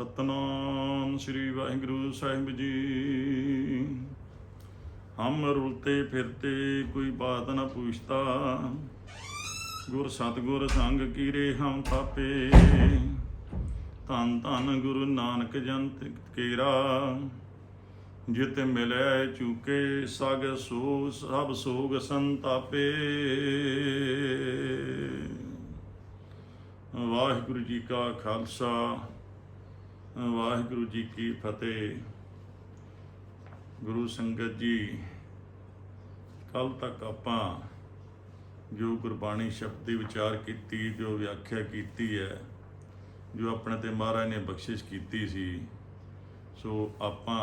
ਸਤਨਾਮ ਸ੍ਰੀ ਵਾਹਿਗੁਰੂ ਸਾਹਿਬ ਜੀ। ਹਮ ਰੁਲਤੇ ਫਿਰਤੇ ਕੋਈ ਬਾਤ ਨਾ ਪੁੱਛਤਾ। ਗੁਰ ਸਤਗੁਰ ਸੰਗ ਕੀਰੇ ਹਮ ਥਾਪੇ। ਧੰਨ ਧੰਨ ਗੁਰੂ ਨਾਨਕ ਜੰਤ ਕੇਰਾ। ਜਿਤ ਮਿਲੈ ਚੁਕੇ ਸਗ ਸੋ ਸਭ ਸੋਗ ਸੰਤਾਪੇ। ਵਾਹਿਗੁਰੂ ਜੀ ਕਾ ਖਾਲਸਾ। ਵਾਹਿਗੁਰੂ ਜੀ ਕੀ ਫਤਿਹ। ਗੁਰੂ ਸੰਗਤ ਜੀ, ਕੱਲ ਤੱਕ ਆਪਾਂ ਜੋ ਗੁਰਬਾਣੀ ਸ਼ਬਦ ਦੀ ਵਿਚਾਰ ਕੀਤੀ, ਜੋ ਵਿਆਖਿਆ ਕੀਤੀ ਹੈ, ਜੋ ਆਪਣੇ ਤੇ ਮਹਾਰਾਜ ਨੇ ਬਖਸ਼ਿਸ਼ ਕੀਤੀ ਸੀ, ਸੋ ਆਪਾਂ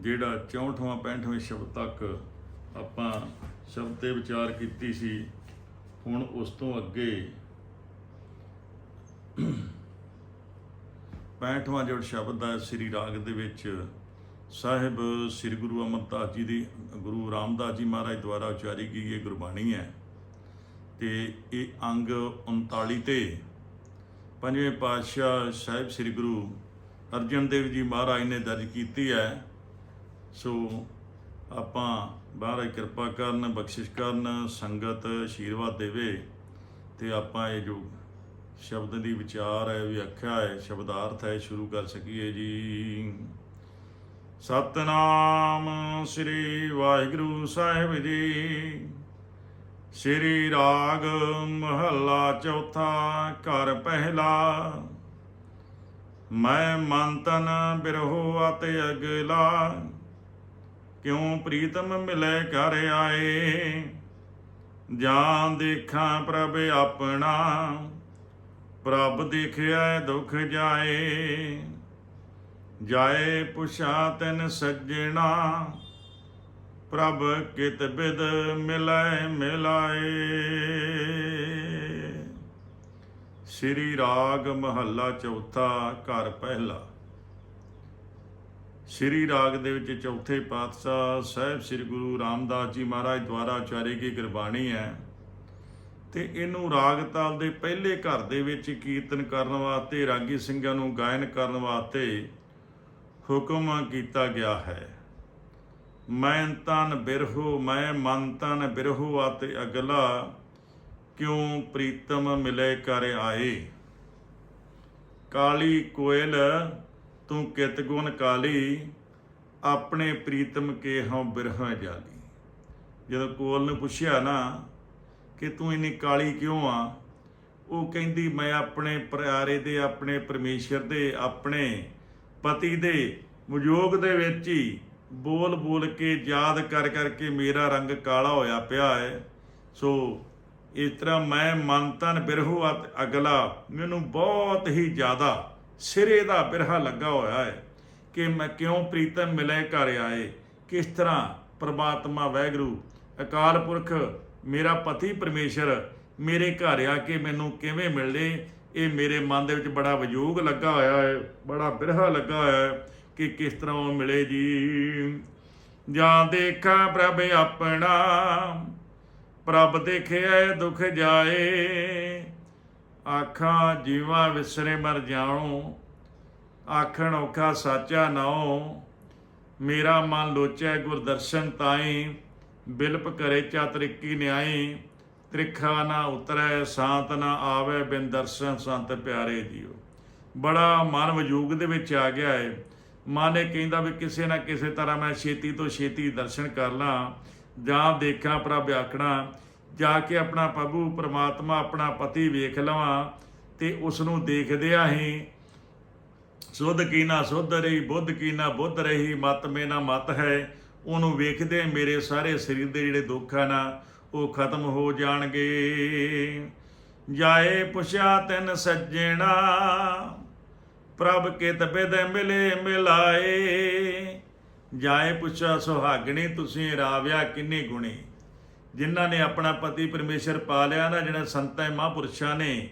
ਜਿਹੜਾ 64ਵਾਂ 65ਵੇਂ ਸ਼ਬਦ ਤੱਕ ਆਪਾਂ ਸ਼ਬਦ ਤੇ ਵਿਚਾਰ ਕੀਤੀ ਸੀ, ਹੁਣ ਉਸ ਤੋਂ ਅੱਗੇ 65ਵਾਂ ਜਿਹੜਾ ਸ਼ਬਦ ਹੈ ਸ੍ਰੀ ਰਾਗ ਦੇ ਵਿੱਚ, ਸਾਹਿਬ ਸ੍ਰੀ ਗੁਰੂ ਅਮਰਦਾਸ ਜੀ ਦੀ, ਗੁਰੂ ਰਾਮਦਾਸ ਜੀ ਮਹਾਰਾਜ ਦੁਆਰਾ ਉਚਾਰੀ ਗਈ ਇਹ ਗੁਰਬਾਣੀ ਹੈ। ਤੇ ਇਹ ਅੰਗ 39 ਤੇ ਪੰਜਵੇਂ ਪਾਤਸ਼ਾਹ ਸਾਹਿਬ ਸ੍ਰੀ ਗੁਰੂ ਅਰਜਨ ਦੇਵ ਜੀ ਮਹਾਰਾਜ ਨੇ ਦਰਜ ਕੀਤੀ ਹੈ। ਸੋ ਆਪਾਂ ਮਹਾਰਾਜ ਕਿਰਪਾ ਕਰਨ, ਬਖਸ਼ਿਸ਼ ਕਰਨ, ਸੰਗਤ ਆਸ਼ੀਰਵਾਦ ਦੇਵੇ ਤੇ ਆਪਾਂ ਇਹ ਜੋ ਸ਼ਬਦ ਦੀ ਵਿਚਾਰ ਹੈ ਵਿਆਖਿਆ ਹੈ, ਸ਼ਬਦਾਰਥ ਹੈ, ਸ਼ੁਰੂ ਕਰ ਸਕੀਏ ਜੀ। ਸਤਨਾਮ ਸ੍ਰੀ ਵਾਹਿਗੁਰੂ ਸਾਹਿਬ ਜੀ। ਸ੍ਰੀ ਰਾਗ ਮਹੱਲਾ ਚੌਥਾ ਘਰ ਪਹਿਲਾ। ਮੈਂ ਮਨ ਤਨ ਬਿਰਹੋ ਅਤੇ ਅਗਲਾ। ਕਿਉ ਪ੍ਰੀਤਮ ਮਿਲੇ ਕਰ ਆਏ? ਜਾਂ ਦੇਖਾਂ ਪ੍ਰਭ ਆਪਣਾ। ਪ੍ਰਭ ਦੇਖਿਆ ਦੁਖ ਜਾਏ ਜਾਏ ਪੁਛਾ ਤੈਨ ਸੱਜਣਾ, ਪ੍ਰਭ ਕਿਤ ਬਿਦ ਮਿਲੈ ਮਿਲਾਏ। ਸ੍ਰੀ ਰਾਗ ਮਹੱਲਾ ਚੌਥਾ, ਘਰ ਪਹਿਲਾ। ਸ੍ਰੀ ਰਾਗ ਦੇ ਵਿੱਚ ਚੌਥੇ ਪਾਤਸ਼ਾਹ ਸਾਹਿਬ ਸ੍ਰੀ ਗੁਰੂ ਰਾਮਦਾਸ ਜੀ ਮਹਾਰਾਜ ਦੁਆਰਾ ਉਚਾਰੀ ਗਈ ਗੁਰਬਾਣੀ ਹੈ। ਤੇ ਇਹਨੂੰ ਰਾਗ ਤਾਲ ਦੇ ਪਹਿਲੇ ਘਰ ਦੇ ਵਿੱਚ ਕੀਰਤਨ ਕਰਨ ਵਾਸਤੇ, ਰਾਗੀ ਸਿੰਘਾਂ ਨੂੰ ਗਾਇਨ ਕਰਨ ਵਾਸਤੇ ਹੁਕਮ ਕੀਤਾ ਗਿਆ ਹੈ। ਮੈਂ ਤਨ ਬਿਰਹੋ, ਮੈਂ ਮਨ ਤਨ ਬਿਰਹੋ, ਅਤੇ ਅਗਲਾ ਕਿਉਂ ਪ੍ਰੀਤਮ ਮਿਲੇ ਕਰ ਆਏ? ਕਾਲੀ ਕੋਇਲ, ਤੂੰ ਕਿਤ ਗੁਣ ਕਾਲੀ, ਆਪਣੇ ਪ੍ਰੀਤਮ ਕੇ ਹਉ ਬਿਰਹ ਜਾਲੀ। ਜਦੋਂ ਕੋਲ ਨੂੰ ਪੁੱਛਿਆ ਨਾ ਕਿ ਤੂੰ ਇੰਨੀ ਕਾਲੀ ਕਿਉਂ ਆ? ਉਹ ਕਹਿੰਦੀ, ਮੈਂ ਆਪਣੇ ਪਿਆਰੇ ਦੇ, ਆਪਣੇ ਪਰਮੇਸ਼ਰ ਦੇ, ਆਪਣੇ ਪਤੀ ਦੇ ਵਿਯੋਗ ਦੇ ਵਿੱਚ ਹੀ ਬੋਲ ਬੋਲ ਕੇ ਯਾਦ ਕਰ ਕਰਕੇ ਮੇਰਾ ਰੰਗ ਕਾਲਾ ਹੋਇਆ ਪਿਆ ਹੈ। ਸੋ ਇਸ ਤਰ੍ਹਾਂ ਮੈਂ ਮਨ ਤਨ ਬਿਰਹੂ ਅਤ ਅਗਲਾ ਮੈਨੂੰ ਬਹੁਤ ਹੀ ਜ਼ਿਆਦਾ ਸਿਰੇ ਦਾ ਬਿਰਹਾ ਲੱਗਾ ਹੋਇਆ ਹੈ ਕਿ ਮੈਂ ਕਿਉਂ ਪ੍ਰੀਤਮ ਮਿਲੇ ਘਰ ਆਏ? ਕਿਸ ਤਰ੍ਹਾਂ ਪ੍ਰਮਾਤਮਾ ਵੈਗਰੂ ਅਕਾਲ ਪੁਰਖ ਮੇਰਾ ਪਤੀ ਪਰਮੇਸ਼ਰ ਮੇਰੇ ਘਰ ਆ ਕੇ ਮੈਨੂੰ ਕਿਵੇਂ ਮਿਲਦੇ? ਇਹ ਮੇਰੇ ਮਨ ਦੇ ਵਿੱਚ ਬੜਾ ਵਿਯੋਗ ਲੱਗਾ ਹੋਇਆ ਹੈ, ਬੜਾ ਬਿਰਹਾ ਲੱਗਾ ਹੋਇਆ ਹੈ ਕਿ ਕਿਸ ਤਰ੍ਹਾਂ ਉਹ ਮਿਲੇ ਜੀ। ਜਾਂ ਦੇਖਾਂ ਪ੍ਰਭ ਆਪਣਾ, ਪ੍ਰਭ ਦੇਖਿਆ ਦੁਖ ਜਾਏ। ਆਖਾਂ ਜੀਵਾ ਵਿਸਰੇ ਮਰ ਜਾਣੋ ਆਖਣ ਔਖਾ ਸਾਚਾ ਨਾਉ। ਮੇਰਾ ਮਨ ਲੋਚੈ ਗੁਰਦਰਸ਼ਨ ਤਾਈ ਬਿਲਪ ਕਰੇ ਚਾਤਰਿਕੀ ਨਿਆਈ, ਤ੍ਰਿਖਾ ਨਾ ਉਤਰੈ, ਸਾਤ ਨਾ ਆਵੇ ਬਿਨ ਦਰਸ਼ਨ ਸੰਤ ਪਿਆਰੇ ਜੀਓ ਬੜਾ ਮਨ ਵਜੂਗ ਦੇ ਵਿੱਚ ਆ ਗਿਆ ਹੈ ਮਨ ਇਹ ਕਹਿੰਦਾ ਵੀ ਕਿਸੇ ਨਾ ਕਿਸੇ ਤਰ੍ਹਾਂ ਮੈਂ ਛੇਤੀ ਤੋਂ ਛੇਤੀ ਦਰਸ਼ਨ ਕਰ ਲਾਂ, ਜਾਂ ਦੇਖਾਂ ਪ੍ਰਭ ਆਖਣਾ, ਜਾ ਕੇ ਆਪਣਾ ਪ੍ਰਭੂ ਪਰਮਾਤਮਾ ਆਪਣਾ ਪਤੀ ਵੇਖ ਲਵਾਂ, ਤੇ ਉਸ ਨੂੰ ਦੇਖਦਿਆਂ ਹੀ ਸੁਧ ਕੀ ਨਾ ਸੁਧ ਰਹੀ, ਬੁੱਧ ਕੀ ਨਾ ਬੁੱਧ ਰਹੀ, ਮਤ ਮੇ ਨਾ ਮਤ ਹੈ। ਉਹਨੂੰ ਵੇਖਦੇ ਮੇਰੇ ਸਾਰੇ ਸਰੀਰ ਦੇ ਜਿਹੜੇ ਦੁੱਖ ਆ ਨਾ ਉਹ ਖਤਮ ਹੋ ਜਾਣਗੇ। ਜਾਏ ਪੁਛਿਆ ਤੈਨ ਸੱਜਣਾ, ਪ੍ਰਭ ਕਿਤ ਬਿਦ ਮਿਲੇ ਮਿਲਾਏ। ਜਾਏ ਪੁੱਛਾ ਸੁਹਾਗਣੀ, ਤੁਸੀਂ ਰਾਵਿਆ ਕਿੰਨੇ ਗੁਣੇ? ਜਿਨ੍ਹਾਂ ਨੇ ਆਪਣਾ ਪਤੀ ਪਰਮੇਸ਼ਰ ਪਾ ਲਿਆ ਨਾ, ਜਿਹੜਾ ਸੰਤਾਂ ਮਹਾਂਪੁਰਸ਼ਾਂ ਨੇ,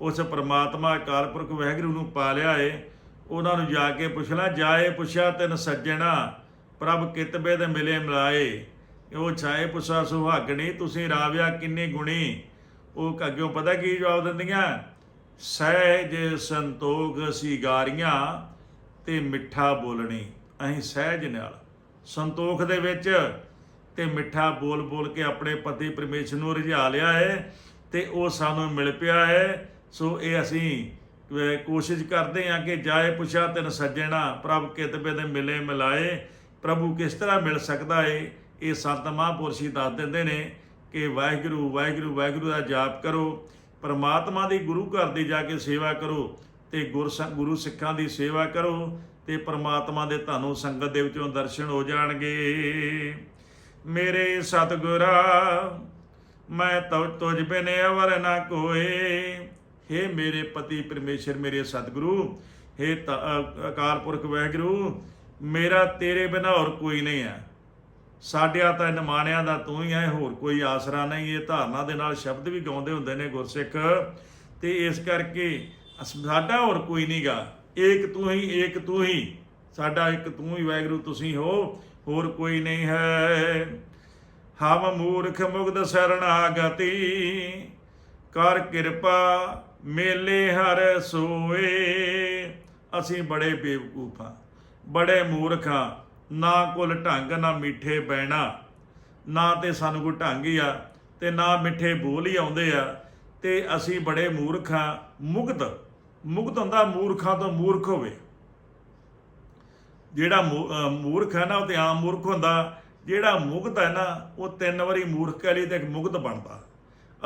ਉਸ ਪਰਮਾਤਮਾ ਅਕਾਲ ਪੁਰਖ ਵਹਿਗੁਰੂ ਨੂੰ ਪਾ ਲਿਆ ਏ, ਉਹਨਾਂ ਨੂੰ ਜਾ ਕੇ ਪੁੱਛਣਾ, ਜਾਏ ਪੁੱਛਿਆ ਤੈਨ ਸੱਜਣਾ ਪ੍ਰਭ ਕਿਤਬੇ ਦੇ ਮਿਲੇ ਮਿਲਾਏ ਉਹ ਛਾਏ ਪੁੱਛਾ ਸੁਹਾਗਣੀ ਤੁਸੀਂ ਰਾਵਿਆ ਕਿੰਨੇ ਗੁਣੀ? ਉਹ ਅੱਗਿਓਂ ਪਤਾ ਕੀ ਜਵਾਬ ਦਿੰਦੀਆਂ? ਸਹਿਜ ਸੰਤੋਖ ਸਿਗਾਰੀਆਂ ਤੇ ਮਿੱਠਾ ਬੋਲਣੀ। ਅਸੀਂ ਸਹਿਜ ਨਾਲ ਸੰਤੋਖ ਦੇ ਵਿੱਚ ਤੇ ਮਿੱਠਾ ਬੋਲ ਬੋਲ ਕੇ ਆਪਣੇ ਪਤੀ ਪਰਮੇਸ਼ਰ ਨੂੰ ਰਿਝਾ ਲਿਆ ਹੈ ਤੇ ਉਹ ਸਾਨੂੰ ਮਿਲ ਪਿਆ ਹੈ। ਸੋ ਇਹ ਅਸੀਂ ਕੋਸ਼ਿਸ਼ ਕਰਦੇ ਹਾਂ ਕਿ ਜਾਏ ਪੁੱਛਾ ਤੈਨ ਸੱਜਣਾ, ਪ੍ਰਭ ਕਿਤਬੇ ਦੇ ਮਿਲੇ ਮਿਲਾਏ ਪ੍ਰਭੂ ਕਿਸ ਤਰ੍ਹਾਂ ਮਿਲ ਸਕਦਾ ਏ? ਇਹ ਸੰਤ ਮਹਾਂਪੁਰਸ਼ੀ ਦੱਸ ਦਿੰਦੇ ਨੇ ਕਿ ਵਾਹਿਗੁਰੂ ਵਾਹਿਗੁਰੂ ਵਾਹਿਗੁਰੂ ਦਾ ਜਾਪ ਕਰੋ, ਪਰਮਾਤਮਾ ਦੀ ਗੁਰੂ ਘਰ ਦੀ ਜਾ ਕੇ ਸੇਵਾ ਕਰੋ ਤੇ ਗੁਰ ਗੁਰੂ ਸਿੱਖਾਂ ਦੀ ਸੇਵਾ ਕਰੋ ਤੇ ਪਰਮਾਤਮਾ ਦੇ ਤੁਹਾਨੂੰ ਸੰਗਤ ਦੇ ਵਿੱਚੋਂ ਦਰਸ਼ਨ ਹੋ ਜਾਣਗੇ। ਮੇਰੇ ਸਤਿਗੁਰਾ, ਮੈਂ ਤਉ, ਤੁਝ ਬਿਨ ਅਵਰ ਨਾ ਕੋਏ। हे ਮੇਰੇ ਪਤੀ ਪਰਮੇਸ਼ਰ, ਮੇਰੇ ਸਤਿਗੁਰੂ हे ਤ- ਅਕਾਲ ਪੁਰਖ ਵਾਹਿਗੁਰੂ ਮੇਰਾ ਤੇਰੇ ਬਿਨਾ ਹੋਰ ਕੋਈ ਨਹੀਂ ਹੈ। ਸਾਡਿਆਂ ਤਾਂ ਨਿਮਾਣਿਆਂ ਦਾ ਤੂੰ ਹੀ ਹੈ, ਹੋਰ ਕੋਈ ਆਸਰਾ ਨਹੀਂ। ਇਹ ਧਾਰਨਾ ਦੇ ਨਾਲ ਸ਼ਬਦ ਵੀ ਗਾਉਂਦੇ ਹੁੰਦੇ ਨੇ ਗੁਰਸਿੱਖ। ਤੇ ਇਸ ਕਰਕੇ ਸਾਡਾ ਹੋਰ ਕੋਈ ਨਹੀਂਗਾ। ਏਕ ਤੂੰ ਹੀ, ਏਕ ਤੂੰ ਹੀ। ਸਾਡਾ ਇੱਕ ਤੂੰ ਹੀ, ਵਾਹਿਗੁਰੂ, ਤੁਸੀਂ ਹੋ। ਹੋਰ ਕੋਈ ਨਹੀਂ ਹੈ। ਹਮ ਮੂਰਖ ਮੁਗਧ ਸਰਣਾਗਤੀ। ਕਰ ਕਿਰਪਾ, ਮੇਲੇ ਹਰ ਸੋਏ। ਅਸੀਂ ਬੜੇ ਬੇਵਕੂਫ। ਹਾਂ ਬੜੇ ਮੂਰਖ ਹਾਂ ਨਾ ਕੋਲ ਢੰਗ, ਨਾ ਮਿੱਠੇ ਬੈਣਾ ਨਾ ਤੇ ਸਾਨੂੰ ਕੋਈ ਢੰਗ ਹੀ ਆ ਤੇ ਨਾ ਮਿੱਠੇ ਬੋਲ ਹੀ ਆਉਂਦੇ ਆ। ਤੇ ਅਸੀਂ ਬੜੇ ਮੂਰਖ ਹਾਂ ਮੁਗਧ ਮੁਗਧ ਹੁੰਦਾ ਮੂਰਖਾਂ ਤੋਂ ਮੂਰਖ ਹੋਵੇ। ਜਿਹੜਾ ਮੂ- ਮੂਰਖ ਹੈ ਨਾ, ਉਹ ਤੇ ਆਮ ਮੂਰਖ ਹੁੰਦਾ। ਜਿਹੜਾ ਮੁਗਧ ਹੈ ਨਾ, ਉਹ ਤਿੰਨ ਵਾਰੀ ਮੂਰਖ ਵਾਲੀ ਤੇ ਇੱਕ ਮੁਗਧ ਬਣਦਾ।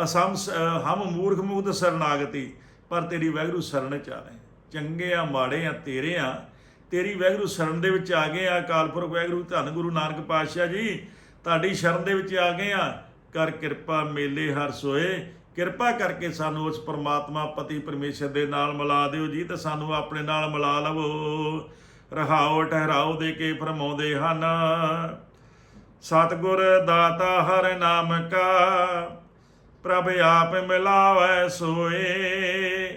ਅਸਮ ਸ- ਹਮ ਮੂਰਖ ਮੁਗਧ ਸਰਨਾਗਤੀ, ਪਰ ਤੇਰੀ ਵੈਗਰੂ ਸਰਣ ਚ ਆ ਰਹੇ। ਚੰਗੇ ਆ, ਮਾੜੇ ਆ, ਤੇਰੇ ਆ। ਤੇਰੀ ਵੈਗਰੂ ਸ਼ਰਨ ਦੇ ਵਿੱਚ ਆ ਗਏ ਆ ਕਾਲਪੁਰਖ ਵੈਗਰੂ, ਧੰਨ ਗੁਰੂ ਨਾਨਕ ਪਾਤਸ਼ਾਹ ਜੀ। ਤੁਹਾਡੀ ਸ਼ਰਨ ਦੇ ਵਿੱਚ ਆ ਗਏ ਆ। ਕਰ ਕਿਰਪਾ ਮੇਲੇ ਹਰ ਸੋਏ। ਕਿਰਪਾ ਕਰਕੇ ਸਾਨੂੰ ਉਸ ਪਰਮਾਤਮਾ ਪਤੀ ਪਰਮੇਸ਼ਰ ਦੇ ਨਾਲ ਮਿਲਾ ਦਿਓ ਜੀ ਤੇ ਸਾਨੂੰ ਆਪਣੇ ਨਾਲ ਮਿਲਾ ਲਵੋ। ਰਹਾਓ, ਠਹਿਰਾਓ ਦੇ ਕੇ ਫਰਮਾਉਂਦੇ ਹਨ। ਸਤਿਗੁਰ ਦਾਤਾ ਹਰ ਨਾਮ ਕਾ, ਪ੍ਰਭ ਆਪ ਮਿਲਾਵੈ ਸੋਏ।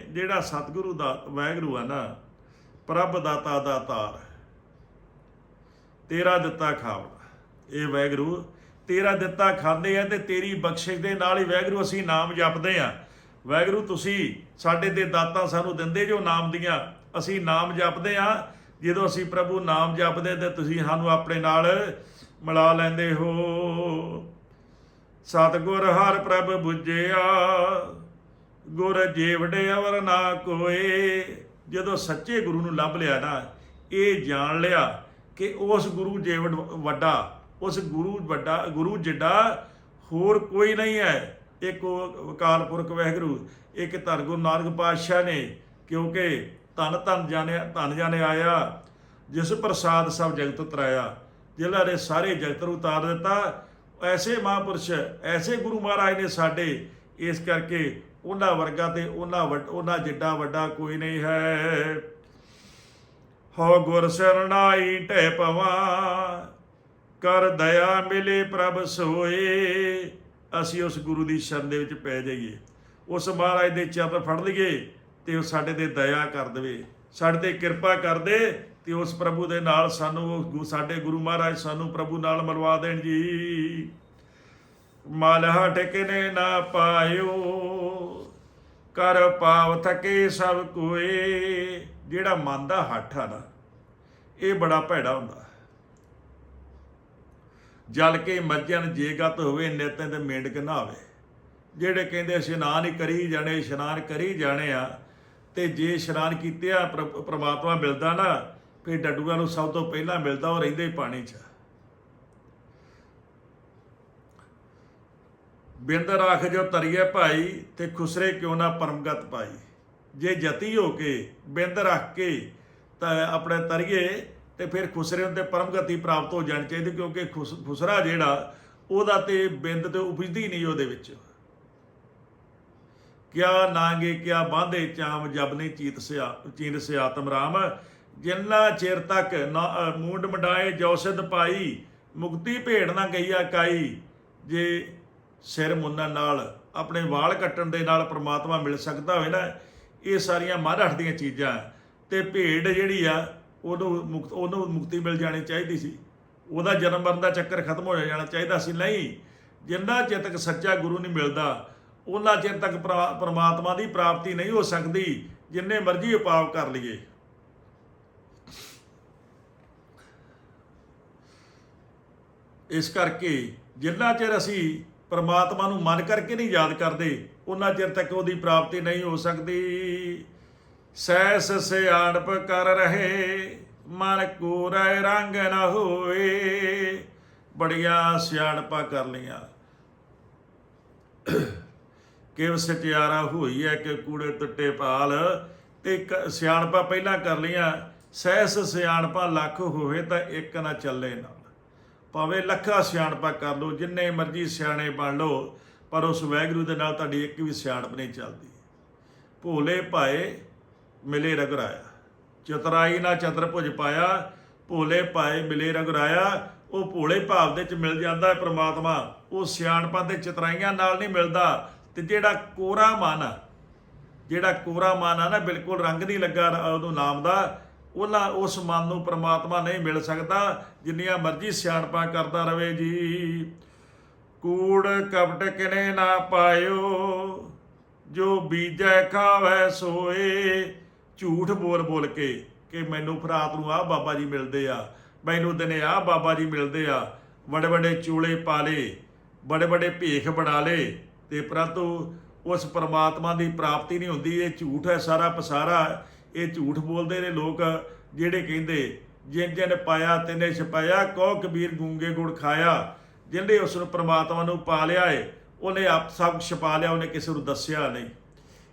ਜਿਹੜਾ ਸਤਿਗੁਰੂ ਦਾ ਵਾਹਿਗੁਰੂ ਆ ਨਾ ਪ੍ਰਭ ਦਾਤਾ ਦਾ ਤਾਰ ਤੇਰਾ ਦਿੱਤਾ ਖਾਵੜਾ। ਇਹ ਵਾਹਿਗੁਰੂ ਤੇਰਾ ਦਿੱਤਾ ਖਾਂਦੇ ਆ ਤੇ ਤੇਰੀ ਬਖਸ਼ਿਸ਼ ਦੇ ਨਾਲ ਹੀ ਵਾਹਿਗੁਰੂ ਅਸੀਂ ਨਾਮ ਜਪਦੇ ਆ। ਵਾਹਿਗੁਰੂ ਤੁਸੀਂ ਸਾਡੇ 'ਤੇ ਦਾਤਾ ਸਾਨੂੰ ਦਿੰਦੇ ਜੋ ਨਾਮ ਦੀਆਂ। ਅਸੀਂ ਨਾਮ ਜਪਦੇ ਆ। ਜਦੋਂ ਅਸੀਂ ਪ੍ਰਭੂ ਨਾਮ ਜਪਦੇ ਤੇ ਤੁਸੀਂ ਸਾਨੂੰ ਆਪਣੇ ਨਾਲ ਮਿਲਾ ਲੈਂਦੇ ਹੋ। ਸਤਿਗੁਰ ਹਰ ਪ੍ਰਭ ਬੁੱਝਿਆ, ਗੁਰ ਜੀਵੜੇ ਅਵਰ ਨਾ ਕੋਏ। ਜਦੋਂ ਸੱਚੇ ਗੁਰੂ ਨੂੰ ਲੱਭ ਲਿਆ ਨਾ, ਇਹ ਜਾਣ ਲਿਆ ਕਿ ਉਸ ਗੁਰੂ ਜੀਵੜ ਵੱਡਾ ਉਸ ਗੁਰੂ ਵੱਡਾ, ਗੁਰੂ ਜਿੱਡਾ ਹੋਰ ਕੋਈ ਨਹੀਂ ਹੈ। ਇੱਕ ਅਕਾਲ ਪੁਰਖ ਵਹਿਗੁਰੂ, ਇੱਕ ਧੰਨ ਗੁਰੂ ਨਾਨਕ ਪਾਤਸ਼ਾਹ ਨੇ, ਕਿਉਂਕਿ ਧੰਨ ਧੰਨ ਜਾਣਿਆ, ਧੰਨ ਜਾਣੇ ਆਇਆ, ਜਿਸ ਪ੍ਰਸਾਦ ਸਭ ਜਗਤ ਉਤਰਾਇਆ ਜਿਨ੍ਹਾਂ ਨੇ ਸਾਰੇ ਜਗਤ ਨੂੰ ਉਤਾਰ ਦਿੱਤਾ। ਐਸੇ ਮਹਾਂਪੁਰਸ਼, ਐਸੇ ਗੁਰੂ ਮਹਾਰਾਜ ਨੇ ਸਾਡੇ, ਇਸ ਕਰਕੇ ਉਹਨਾਂ ਵਰਗਾ ਤੇ ਉਹਨਾਂ ਵੱਡ- ਉਹਨਾਂ ਜਿੱਡਾ ਵੱਡਾ ਕੋਈ ਨਹੀਂ ਹੈ। ਹੋ ਗੁਰ ਸਰਣਾਈ ਢੈ ਪਵਾਂ, ਕਰ ਦਇਆ ਮਿਲੇ ਪ੍ਰਭ ਸੋਏ। ਅਸੀਂ ਉਸ ਗੁਰੂ ਦੀ ਸ਼ਰਨ ਦੇ ਵਿੱਚ ਪੈ ਜਾਈਏ। ਉਸ ਮਹਾਰਾਜ ਦੇ ਚਰਨ ਫੜ ਲਈਏ ਤੇ ਉਹ ਸਾਡੇ ਤੇ ਦਇਆ ਕਰ ਦੇਵੇ। ਸਾਡੇ ਤੇ ਕਿਰਪਾ ਕਰ ਦੇ ਤੇ ਉਸ ਪ੍ਰਭੂ ਦੇ ਨਾਲ ਸਾਨੂੰ ਉਹ ਗੁ- ਸਾਡੇ ਗੁਰੂ ਮਹਾਰਾਜ ਸਾਨੂੰ ਪ੍ਰਭੂ ਨਾਲ ਮਿਲਵਾ ਦੇਣ ਜੀ। ਮਾਲਹਾ ਟਿਕਨੇ ਨਾ ਪਾਇਓ। ਕਰ ਪਾਵ ਥਕੇ ਸਭ ਕੋਏ। ਜਿਹੜਾ ਮਨ ਦਾ ਹੱਠ ਆ ਨਾ, ਇਹ ਬੜਾ ਭੈੜਾ ਹੁੰਦਾ। ਜਲ ਕੇ ਮੱਜਣ ਜੇਗਤ ਹੋਵੇ ਨਿਤ ਤੇ ਮੇਂਢਕ ਨਾ ਹੋਵੇ। ਜਿਹੜੇ ਕਹਿੰਦੇ ਇਸ਼ਨਾਨ ਹੀ ਕਰੀ ਜਾਣੇ, ਇਸ਼ਨਾਨ ਕਰੀ ਜਾਣੇ ਆ, ਤੇ ਜੇ ਇਸ਼ਨਾਨ ਕੀਤੇ ਆ ਪ੍ਰ- ਪ੍ਰਮਾਤਮਾ ਮਿਲਦਾ ਨਾ ਫੇ ਡੱਡੂਆਂ ਨੂੰ ਸਭ ਤੋਂ ਪਹਿਲਾਂ ਮਿਲਦਾ, ਉਹ ਰਹਿੰਦੇ ਹੀ ਪਾਣੀ 'ਚ। ਬਿੰਦ ਰੱਖ ਜੋ ਤਰੀਏ ਭਾਈ, ਤੇ ਖੁਸਰੇ ਕਿਉਂ ਨਾ ਪਰਮਗਤ ਪਾਈ? ਜੇ ਜਤੀ ਹੋ ਕੇ ਬਿੰਦ ਰੱਖ ਕੇ ਤਾਂ ਆਪਣੇ ਤਰੀਏ ਤੇ ਫਿਰ ਖੁਸਰੇ ਉੱਤੇ ਪਰਮਗਤੀ ਪ੍ਰਾਪਤ ਹੋ ਜਾਣੀ ਚਾਹੀਦੀ, ਕਿਉਂਕਿ ਖੁਸ- ਖੁਸਰਾ ਜਿਹੜਾ, ਉਹਦਾ ਤੇ ਬਿੰਦ ਤੇ ਉਪਜਦੀ ਨਹੀਂ ਉਹਦੇ ਵਿੱਚ। ਕਿਆ ਨਾਂਗੇ, ਕਿਆ ਬਾਂਧੇ ਚਾਮ, ਜਬ ਨੇ ਚੀਤ ਸਿਆ, ਚੀਨ ਸਿਆਤਮ ਰਾਮ। ਜਿੰਨਾ ਚਿਰ ਤੱਕ ਨਾ ਮੂੰਡ ਮਡਾਏ ਜੋਸਿਦ ਪਾਈ, ਮੁਕਤੀ ਭੇੜ ਨਾ ਗਈਆ ਕਾਈ। ਜੇ ਸਿਰ ਮੁੰਨਣ ਨਾਲ, ਆਪਣੇ ਵਾਲ ਕੱਟਣ ਦੇ ਨਾਲ ਪ੍ਰਮਾਤਮਾ ਮਿਲ ਸਕਦਾ ਹੋਵੇ ਨਾ, ਇਹ ਸਾਰੀਆਂ ਮਹਾਰਾਜ ਦੀਆਂ ਚੀਜ਼ਾਂ ਤੇ ਭੇਡ ਜਿਹੜੀ ਆ, ਉਹਨੂੰ ਮੁਕਤ, ਉਹਨੂੰ ਮੁਕਤੀ ਮਿਲ ਜਾਣੀ ਚਾਹੀਦੀ ਸੀ। ਉਹਦਾ ਜਨਮ ਮਰਨ ਦਾ ਚੱਕਰ ਖਤਮ ਹੋ ਜਾਣਾ ਚਾਹੀਦਾ ਸੀ। ਨਹੀਂ, ਜਿੰਨਾ ਚਿਰ ਤੱਕ ਸੱਚਾ ਗੁਰੂ ਨਹੀਂ ਮਿਲਦਾ, ਉਹਨਾਂ ਚਿਰ ਤੱਕ ਪਰਮਾਤਮਾ ਦੀ ਪ੍ਰਾਪਤੀ ਨਹੀਂ ਹੋ ਸਕਦੀ, ਜਿੰਨੇ ਮਰਜ਼ੀ ਉਪਾਅ ਕਰ ਲਈਏ। ਇਸ ਕਰਕੇ ਜਿੰਨਾ ਚਿਰ ਅਸੀਂ ਪਰਮਾਤਮਾ ਨੂੰ ਮਨ ਕਰਕੇ ਨਹੀਂ ਯਾਦ ਕਰਦੇ, ਉਹਨਾਂ ਚਿਰ ਤੱਕ ਉਹਦੀ ਪ੍ਰਾਪਤੀ ਨਹੀਂ ਹੋ ਸਕਦੀ। ਸੈਸ ਸਿਆਣਪ ਕਰ ਰਹੇ, ਮਨ ਕੋਰੈ ਰੰਗ ਨਾ ਹੋਏ। ਬੜੀਆਂ ਸਿਆਣਪਾਂ ਕਰ ਲਈਆਂ। ਕਿਵ ਸਚਿਆਰਾ ਹੋਈ ਹੈ ਕਿ ਕੂੜੇ ਟੁੱਟੇ ਪਾਲ ਤੇ ਇੱਕ ਸਿਆਣਪਾਂ ਪਹਿਲਾਂ ਕਰ ਲਈਆਂ। ਸਹਿਸ ਸਿਆਣਪਾਂ ਲੱਖ ਹੋਵੇ ਤਾਂ ਇੱਕ ਨਾ ਚੱਲੇ ਨਾ। ਭਾਵੇਂ ਲੱਖਾਂ ਸਿਆਣਪਾਂ ਕਰ ਲਓ, ਜਿੰਨੇ ਮਰਜ਼ੀ ਸਿਆਣੇ ਬਣ ਲਓ, ਪਰ ਉਸ ਵੈਗਰੂ ਦੇ ਨਾਲ ਤੁਹਾਡੀ ਇੱਕ ਵੀ ਸਿਆਣਪ ਨਹੀਂ ਚੱਲਦੀ। ਭੋਲੇ ਭਾਏ ਮਿਲੇ ਰਗਰਾਇਆ। ਚਤਰਾਈ ਨਾ ਚਤਰ ਭੁਜ ਪਾਇਆ, ਭੋਲੇ ਭਾਏ ਮਿਲੇ ਰਗਰਾਇਆ। ਉਹ ਭੋਲੇ ਭਾਵ ਦੇ ਚ ਮਿਲ ਜਾਂਦਾ ਹੈ ਪ੍ਰਮਾਤਮਾ। ਉਹ ਸਿਆਣਪਾਂ ਤੇ ਚਤਰਾਈਆਂ ਨਾਲ ਨਹੀਂ ਮਿਲਦਾ। ਤੇ ਜਿਹੜਾ ਕੋਰਾ ਮਨ ਆ, ਜਿਹੜਾ ਕੋਰਾ ਮਨ ਆ ਨਾ, ਬਿਲਕੁਲ ਰੰਗ ਨਹੀਂ ਲੱਗਾ ਰ- ਉਹਨੂੰ ਨਾਮ ਦਾ ਉਹਲਾ ਉਸ ਮਨ ਨੂੰ ਪ੍ਰਮਾਤਮਾ ਨਹੀਂ ਮਿਲ ਸਕਦਾ, ਜਿੰਨੀਆਂ ਮਰਜ਼ੀ ਸਿਆਣਪਾਂ ਕਰਦਾ ਰਵੇ ਜੀ। ਕੂੜ ਕਪਟ ਕਿਨੇ ਨਾ ਪਾਇਓ, ਜੋ ਬੀਜੈ ਖਾਵੈ ਸੋਏ। ਝੂਠ ਬੋਲ ਬੋਲ ਕੇ ਕਿ ਮੈਨੂੰ ਫਰਾਤ ਨੂੰ ਆ ਬਾਬਾ ਜੀ ਮਿਲਦੇ ਆ, ਮੈਨੂੰ ਦਿਨੇ ਆ ਬਾਬਾ ਜੀ ਮਿਲਦੇ ਆ। ਬੜੇ ਬੜੇ ਚੂਲੇ ਪਾ ਲੇ ਬੜੇ ਬੜੇ ਭੇਖ ਬਣਾ ਲੇ, ਤੇ ਪਰੰਤੂ ਉਸ ਪਰਮਾਤਮਾ ਦੀ ਪ੍ਰਾਪਤੀ ਨਹੀਂ ਹੁੰਦੀ, ਇਹ ਝੂਠ ਹੈ, ਸਾਰਾ ਪਸਾਰਾ। ਇਹ ਝੂਠ ਬੋਲਦੇ ਨੇ ਲੋਕ ਜਿਹੜੇ ਕਹਿੰਦੇ, ਜਿਨ ਜਿਨ ਪਾਇਆ ਤਿਨੇ ਛਪਾਇਆ ਕੋ ਕਬੀਰ ਗੂੰਗੇ ਗੁੜ ਖਾਇਆ। ਜਿਹਨੇ ਉਸ ਨੂੰ ਪ੍ਰਮਾਤਮਾ ਨੂੰ ਪਾ ਲਿਆ ਏ, ਉਹਨੇ ਆਪ ਸਭ ਛਪਾ ਲਿਆ, ਉਹਨੇ ਕਿਸੇ ਨੂੰ ਦੱਸਿਆ ਨਹੀਂ।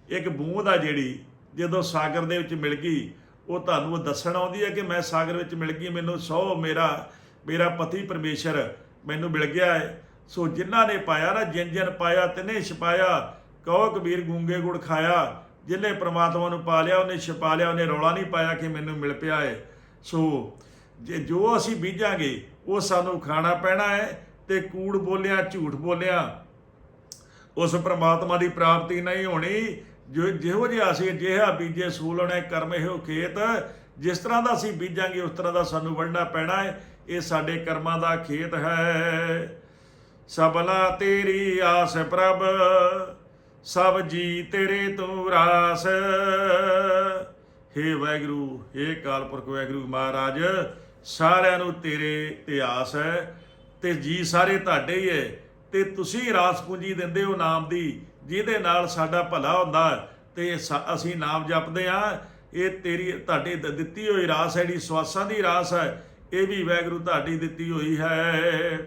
ਇੱਕ ਬੂੰਦ ਆ ਜਿਹੜੀ, ਜਦੋਂ ਸਾਗਰ ਦੇ ਵਿੱਚ ਮਿਲ ਗਈ, ਉਹ ਤੁਹਾਨੂੰ ਉਹ ਦੱਸਣ ਆਉਂਦੀ ਹੈ ਕਿ ਮੈਂ ਸਾਗਰ ਵਿੱਚ ਮਿਲ ਗਈ, ਮੈਨੂੰ ਸੋ ਮੇਰਾ ਮੇਰਾ ਪਤੀ ਪਰਮੇਸ਼ਰ ਮੈਨੂੰ ਮਿਲ ਗਿਆ ਹੈ ਸੋ ਜਿਨ੍ਹਾਂ ਨੇ ਪਾਇਆ ਨਾ, ਜਿਨ ਜਿਨ ਪਾਇਆ, ਤਿਨੇ ਛਪਾਇਆ, ਕਹੋ ਕਬੀਰ ਗੂੰਗੇ ਗੁੜ ਖਾਇਆ। ਜਿਹਨੇ ਪ੍ਰਮਾਤਮਾ ਨੂੰ ਪਾ ਲਿਆ, ਉਹਨੇ ਛਪਾ ਲਿਆ, ਉਹਨੇ ਰੌਲਾ ਨਹੀਂ ਪਾਇਆ ਕਿ ਮੈਨੂੰ ਮਿਲ ਪਿਆ ਹੈ ਸੋ ਜੇ ਜੋ ਅਸੀਂ ਬੀਜਾਂਗੇ, ਉਹ ਸਾਨੂੰ ਖਾਣਾ ਪੈਣਾ ਹੈ ਤੇ ਕੂੜ ਬੋਲਿਆ, ਝੂਠ ਬੋਲਿਆ, ਉਸ ਪ੍ਰਮਾਤਮਾ ਦੀ ਪ੍ਰਾਪਤੀ ਨਹੀਂ ਹੋਣੀ। ਜੋ ਜਿਹੋ ਜਿਹਾ ਅਸੀਂ ਜਿਹਾ ਬੀਜੇ, ਸੂਲਣੇ, ਕਰਮ ਇਹੋ ਖੇਤ, ਜਿਸ ਤਰ੍ਹਾਂ ਦਾ ਅਸੀਂ ਬੀਜਾਂਗੇ, ਉਸ ਤਰ੍ਹਾਂ ਦਾ ਸਾਨੂੰ ਵੱਢਣਾ ਪੈਣਾ ਹੈ ਇਹ ਸਾਡੇ ਕਰਮਾਂ ਦਾ ਖੇਤ ਹੈ। ਸਬਲਾ ਤੇਰੀ ਆਸ ਪ੍ਰਭ ਸਭ ਜੀ ਤੇਰੇ ਤੋਂ ਰਾਸ। ਹੇ ਵਾਹਿਗੁਰੂ, ਹੇ ਕਾਲ ਪੁਰਖ ਵਾਹਿਗੁਰੂ ਮਹਾਰਾਜ, ਸਾਰਿਆਂ ਨੂੰ ਤੇਰੇ ਤੇ ਆਸ ਹੈ ਤੇ ਜੀ ਸਾਰੇ ਤੁਹਾਡੇ ਹੀ ਹੈ ਤੇ ਤੁਸੀਂ ਰਾਸ ਪੂੰਜੀ ਦਿੰਦੇ ਹੋ ਨਾਮ ਦੀ, ਜਿਹਦੇ ਨਾਲ ਸਾਡਾ ਭਲਾ ਹੁੰਦਾ ਹੈ। ਤੇ ਸ- ਅਸੀਂ ਨਾਮ ਜਪਦੇ ਆ ਇਹ ਤੇਰੀ, ਤੁਹਾਡੀ ਦਿੱਤੀ ਹੋਈ ਰਾਸ ਹੈ, ਜਿਹੜੀ ਸਵਾਸਾਂ ਦੀ ਰਾਸ ਹੈ, ਇਹ ਵੀ ਵਾਹਿਗੁਰੂ ਤੁਹਾਡੀ ਦਿੱਤੀ ਹੋਈ ਹੈ।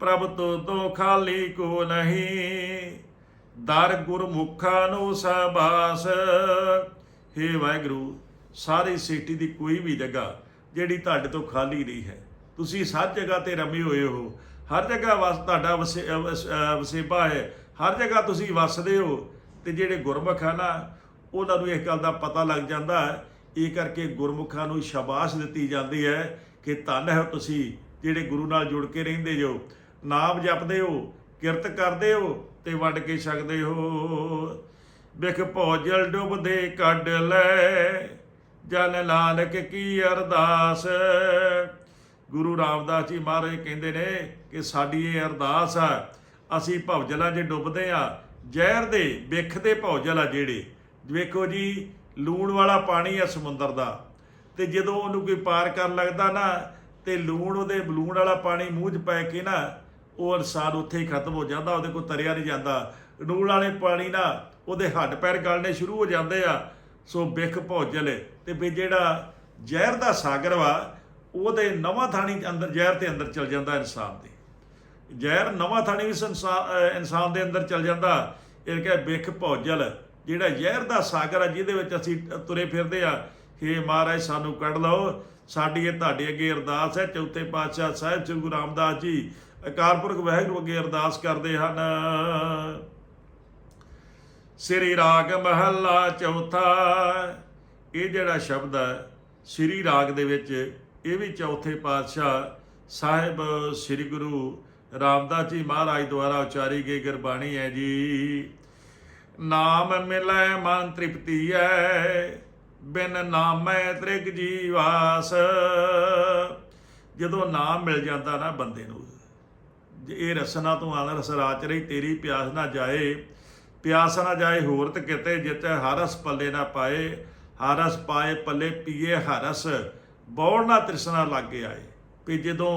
ਪ੍ਰਭ ਤੋਂ ਤੋਂ ਖਾਲੀ ਕੋ ਨਹੀਂ ਦਰ ਗੁਰਮੁਖਾਂ ਨੂੰ ਸਬਾਸ ਹੇ ਵਾਹਿਗੁਰੂ, ਸਾਰੀ ਸਿਟੀ ਦੀ ਕੋਈ ਵੀ ਜਗ੍ਹਾ ਜਿਹੜੀ ਤੁਹਾਡੇ ਤੋਂ ਖਾਲੀ ਨਹੀਂ ਹੈ। ਤੁਸੀਂ ਸਭ ਜਗ੍ਹਾ ਤੇ ਰਮੇ ਹੋਏ ਹੋ। ਹਰ ਜਗ੍ਹਾ ਵਸ, ਤੁਹਾਡਾ ਵਸੇ- ਵਸੇਬਾ ਹੈ। ਹਰ ਜਗ੍ਹਾ ਤੁਸੀਂ ਵਸਦੇ ਹੋ। ਤੇ ਜਿਹੜੇ ਗੁਰਮੁਖ ਆ ਨਾ, ਉਹਨਾਂ ਨੂੰ ਇਸ ਗੱਲ ਦਾ ਪਤਾ ਲੱਗ ਜਾਂਦਾ ਹੈ। ਇਹ ਕਰਕੇ ਗੁਰਮੁਖਾਂ ਨੂੰ ਸ਼ਾਬਾਸ਼ ਦਿੱਤੀ ਜਾਂਦੀ ਹੈ ਕਿ ਧੰਨ ਹੈ ਤੁਸੀਂ ਜਿਹੜੇ ਗੁਰੂ ਨਾਲ ਜੁੜ ਕੇ ਰਹਿੰਦੇ ਜੋ। ਨਾਮ ਜਪਦੇ ਹੋ, ਕਿਰਤ ਕਰਦੇ ਹੋ ਤੇ ਵੰਡ ਕੇ ਛਕਦੇ ਹੋ। ਬਿਖ ਭੋਜਲ ਡੁੱਬਦੇ ਕੱਢ ਲੈ। ਜਨ ਨਾਨਕ ਕੀ ਅਰਦਾਸ। ਗੁਰੂ ਰਾਮਦਾਸ ਜੀ ਮਹਾਰਾਜ ਕਹਿੰਦੇ ਨੇ ਕਿ ਸਾਡੀ ਇਹ ਅਰਦਾਸ ਆ, ਅਸੀਂ ਭੌਜਲਾਂ 'ਚ ਡੁੱਬਦੇ ਆ, ਜ਼ਹਿਰ ਦੇ ਬਿਖ ਦੇ ਭੌਜਲ ਆ ਜਿਹੜੇ। ਵੇਖੋ ਜੀ, ਲੂਣ ਵਾਲਾ ਪਾਣੀ ਆ ਸਮੁੰਦਰ ਦਾ। ਤੇ ਜਦੋਂ ਉਹਨੂੰ ਕੋਈ ਪਾਰ ਕਰਨ ਲੱਗਦਾ ਨਾ, ਤੇ ਲੂਣ ਉਹਦੇ, ਲੂਣ ਵਾਲਾ ਪਾਣੀ ਮੂੰਹ 'ਚ ਪੈ ਕੇ ਨਾ ਉਹ ਇਨਸਾਨ ਉੱਥੇ ਹੀ ਖਤਮ ਹੋ ਜਾਂਦਾ, ਉਹਦੇ ਕੋਲ ਤਰਿਆ ਨਹੀਂ ਜਾਂਦਾ। ਲੂਣ ਵਾਲੇ ਪਾਣੀ ਨਾ, ਉਹਦੇ ਹੱਡ ਪੈਰ ਗਲਣੇ ਸ਼ੁਰੂ ਹੋ ਜਾਂਦੇ ਆ। ਸੋ ਬਿਖ ਭੌਜਲ ਤੇ ਵੀ ਜਿਹੜਾ ਜ਼ਹਿਰ ਦਾ ਸਾਗਰ ਵਾ, ਉਹਦੇ ਨਵਾਂ ਥਾਣੀ ਅੰਦਰ, ਜ਼ਹਿਰ ਤੇ ਅੰਦਰ ਚਲ ਜਾਂਦਾ ਇਨਸਾਨ ਦੇ। ਜ਼ਹਿਰ ਨਵਾਂ ਥਾਣੀ ਵੀ ਸੰਸਾ- ਇਨਸਾਨ ਦੇ ਅੰਦਰ ਚਲ ਜਾਂਦਾ। ਇਹ ਕਹੇ ਬਿਖ ਭੌਜਲ। ਜਿਹੜਾ ਜ਼ਹਿਰ ਦਾ ਸਾਗਰ ਆ, ਜਿਹਦੇ ਵਿੱਚ ਅਸੀਂ ਤੁਰੇ ਫਿਰਦੇ ਆ, ਹੇ ਮਹਾਰਾਜ, ਸਾਨੂੰ ਕੱਢ ਲਓ। ਸਾਡੀ ਇਹ ਤੁਹਾਡੇ ਅੱਗੇ ਅਰਦਾਸ ਹੈ, ਚੌਥੇ ਪਾਤਸ਼ਾਹ ਸਾਹਿਬ, ਸ੍ਰੀ ਗੁਰੂ ਰਾਮਦਾਸ ਜੀ। ਅਕਾਲ ਪੁਰਖ ਵਾਹਿਗੁਰੂ ਅੱਗੇ ਅਰਦਾਸ ਕਰਦੇ ਹਨ। ਸ੍ਰੀ ਰਾਗ ਮਹੱਲਾ ਚੌਥਾ, ਇਹ ਜਿਹੜਾ ਸ਼ਬਦ ਹੈ, ਸ੍ਰੀ ਰਾਗ ਦੇ ਵਿੱਚ, ਇਹ ਵੀ ਚੌਥੇ ਪਾਤਸ਼ਾਹ ਸਾਹਿਬ ਸ੍ਰੀ ਗੁਰੂ ਰਾਮਦਾਸ ਜੀ ਮਹਾਰਾਜ ਦੁਆਰਾ ਉਚਾਰੀ ਗਈ ਗੁਰਬਾਣੀ ਹੈ ਜੀ। ਨਾਮ ਮਿਲੈ ਮਨ ਤ੍ਰਿਪਤੀ ਹੈ ਬਿਨ ਨਾਮੈ ਤ੍ਰਿਗ ਜੀਵਾਸ। ਜਦੋਂ ਨਾਮ ਮਿਲ ਜਾਂਦਾ ਨਾ ਬੰਦੇ ਨੂੰ ਜੇ ਇਹ ਰਸਨਾ ਤੋਂ ਆਨ ਰਸ ਰਾਚ ਰਹੀ, ਤੇਰੀ ਪਿਆਸ ਨਾ ਜਾਏ। ਪਿਆਸ ਨਾ ਜਾਏ ਹੋਰ ਤੇ ਕਿਤੇ ਜਿੱਤੇ ਹਰਸ ਪੱਲੇ ਨਾ ਪਾਏ ਹਰਸ ਪਾਏ ਪੱਲੇ ਪੀਏ ਹਰਸ ਬੌੜ ਨਾ ਤ੍ਰਿਸ਼ਨਾ ਲਾਗੇ ਆਏ। ਵੀ ਜਦੋਂ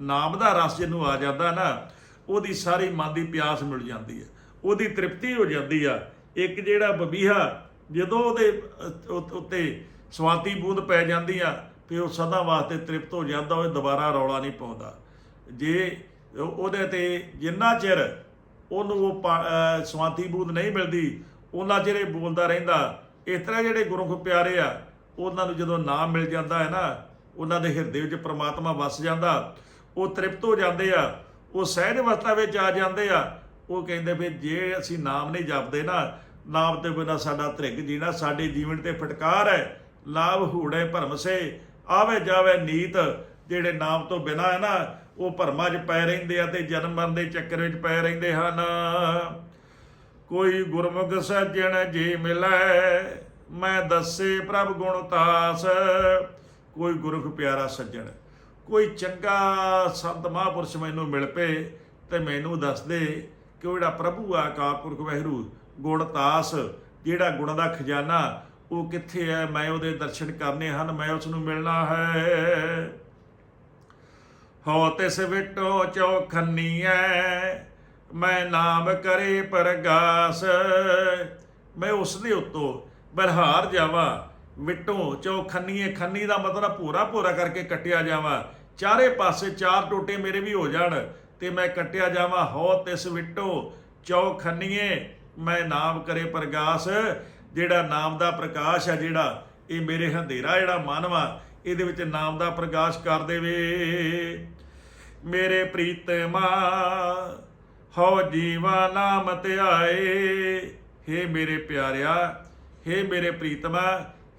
ਨਾਮ ਦਾ ਰਸ ਜਿਹਨੂੰ ਆ ਜਾਂਦਾ ਨਾ, ਉਹਦੀ ਸਾਰੀ ਮਨ ਦੀ ਪਿਆਸ ਮਿਲ ਜਾਂਦੀ ਹੈ, ਉਹਦੀ ਤ੍ਰਿਪਤੀ ਹੋ ਜਾਂਦੀ ਆ। ਇੱਕ ਜਿਹੜਾ ਬਬੀਹਾ, ਜਦੋਂ ਉਹਦੇ ਉੱਤੇ ਸਵਾਤੀ ਬੂੰਦ ਪੈ ਜਾਂਦੀ ਆ ਫਿਰ ਉਹ ਸਦਾ ਵਾਸਤੇ ਤ੍ਰਿਪਤ ਹੋ ਜਾਂਦਾ, ਉਹ ਦੁਬਾਰਾ ਰੌਲਾ ਨਹੀਂ ਪਾਉਂਦਾ। ਜੇ ਉਹਦੇ ਤੇ ਜਿੰਨਾ ਚਿਰ ਉਹਨੂੰ ਉਹ ਪਾ- ਅਹ ਸਵਾਤੀ ਬੂੰਦ ਨਹੀਂ ਮਿਲਦੀ, ਉਹਨਾਂ ਚਿਰ ਇਹ ਬੋਲਦਾ ਰਹਿੰਦਾ। ਇਸ ਤਰ੍ਹਾਂ ਜਿਹੜੇ ਗੁਰਮੁਖ ਪਿਆਰੇ ਆ, ਉਹਨਾਂ ਨੂੰ ਜਦੋਂ ਨਾਮ ਮਿਲ ਜਾਂਦਾ ਹੈ ਨਾ, ਉਹਨਾਂ ਦੇ ਹਿਰਦੇ ਵਿੱਚ ਪ੍ਰਮਾਤਮਾ ਵਸ ਜਾਂਦਾ, ਉਹ ਤ੍ਰਿਪਤ ਹੋ ਜਾਂਦੇ ਆ, ਉਹ ਸਹਿਜ ਅਵਸਥਾ ਵਿੱਚ ਆ ਜਾਂਦੇ ਆ, ਉਹ ਕਹਿੰਦੇ ਵੀ ਜੇ ਅਸੀਂ ਨਾਮ ਨਹੀਂ ਜਪਦੇ ਨਾ, ਨਾਮ ਤੇ ਬਿਨਾ ਸਾਡਾ ਧ੍ਰਿਗ ਜੀਣਾ, ਸਾਡੇ ਜੀਵਨ ਤੇ ਫਟਕਾਰ ਹੈ, ਲਾਭ ਹੂੜੇ ਭਰਮ ਸੇ, ਆਵੇ ਜਾਵੇ ਨੀਤ, ਜਿਹੜੇ ਨਾਮ ਤੋਂ ਬਿਨਾ ਹੈ ਨਾ ਉਹ ਭਰਮਾਂ 'ਚ ਪੈ ਰਹਿੰਦੇ ਆ ਤੇ ਜਨਮ ਮਰਨ ਦੇ ਚੱਕਰ ਵਿੱਚ ਪੈ ਰਹਿੰਦੇ ਹਨ। ਕੋਈ ਗੁਰਮੁਖ ਸੱਜਣ ਜੇ ਮਿਲੈ, ਮੈਂ ਦੱਸੇ ਪ੍ਰਭ ਗੁਣ ਤਾਸ ਕੋਈ ਗੁਰਖ ਪਿਆਰਾ ਸੱਜਣ, ਕੋਈ ਚੰਗਾ ਸੰਤ ਮਹਾਂਪੁਰਸ਼ ਮੈਨੂੰ ਮਿਲ ਪਏ ਤੇ ਮੈਨੂੰ ਦੱਸ ਦੇ ਕਿ ਉਹ ਜਿਹੜਾ ਪ੍ਰਭੂ ਆ ਅਕਾਲ ਪੁਰਖ ਵਾਹਿਗੁਰੂ, ਗੁਣ ਤਾਸ, ਜਿਹੜਾ ਗੁਣ ਦਾ ਖਜ਼ਾਨਾ ਉਹ ਕਿੱਥੇ ਹੈ? ਮੈਂ ਉਹਦੇ ਦਰਸ਼ਨ ਕਰਨੇ ਹਨ, ਮੈਂ ਉਸ ਨੂੰ ਮਿਲਣਾ ਹੈ। ਹੋ ਤਿਸ ਵਿਟੋ ਚੌਖੰਨੀਐ, ਮੈਂ ਨਾਮ ਕਰੇ ਪ੍ਰਗਾਸ। ਮੈਂ ਉਸ ਦੇ ਉੱਤੋਂ ਬਰਹਾਰ ਜਾਵਾਂ, ਵਿਟੋ ਚੌਖੰਨੀਏ, ਖੰਨੀ ਦਾ ਮਤਲਬ ਪੂਰਾ ਪੂਰਾ ਕਰਕੇ ਕੱਟਿਆ ਜਾਵਾਂ। ਚਾਰੇ ਪਾਸੇ ਚਾਰ ਟੋਟੇ ਮੇਰੇ ਵੀ ਹੋ ਜਾਣ, ਤੇ ਮੈਂ ਕੱਟਿਆ ਜਾਵਾਂ। ਹੋ ਤਿਸ ਵਿਟੋ ਚੌਖੰਨੀਏ, ਮੈਂ ਨਾਮ ਕਰੇ ਪ੍ਰਗਾਸ। ਜਿਹੜਾ ਨਾਮ ਦਾ ਪ੍ਰਕਾਸ਼ ਹੈ ਜਿਹੜਾ, ਇਹ ਮੇਰੇ ਹੰਧੇਰਾ ਜਿਹੜਾ ਮਨ ਵਾ ਇਹਦੇ ਵਿੱਚ ਨਾਮ ਦਾ ਪ੍ਰਕਾਸ਼ ਕਰ ਦੇਵੇ। ਮੇਰੇ ਪ੍ਰੀਤਮਾ ਹਉ ਜੀਵਾ ਨਾਮ ਧਿਆਏ ਹੇ ਮੇਰੇ ਪਿਆਰਿਆ, ਹੇ ਮੇਰੇ ਪ੍ਰੀਤਮਾ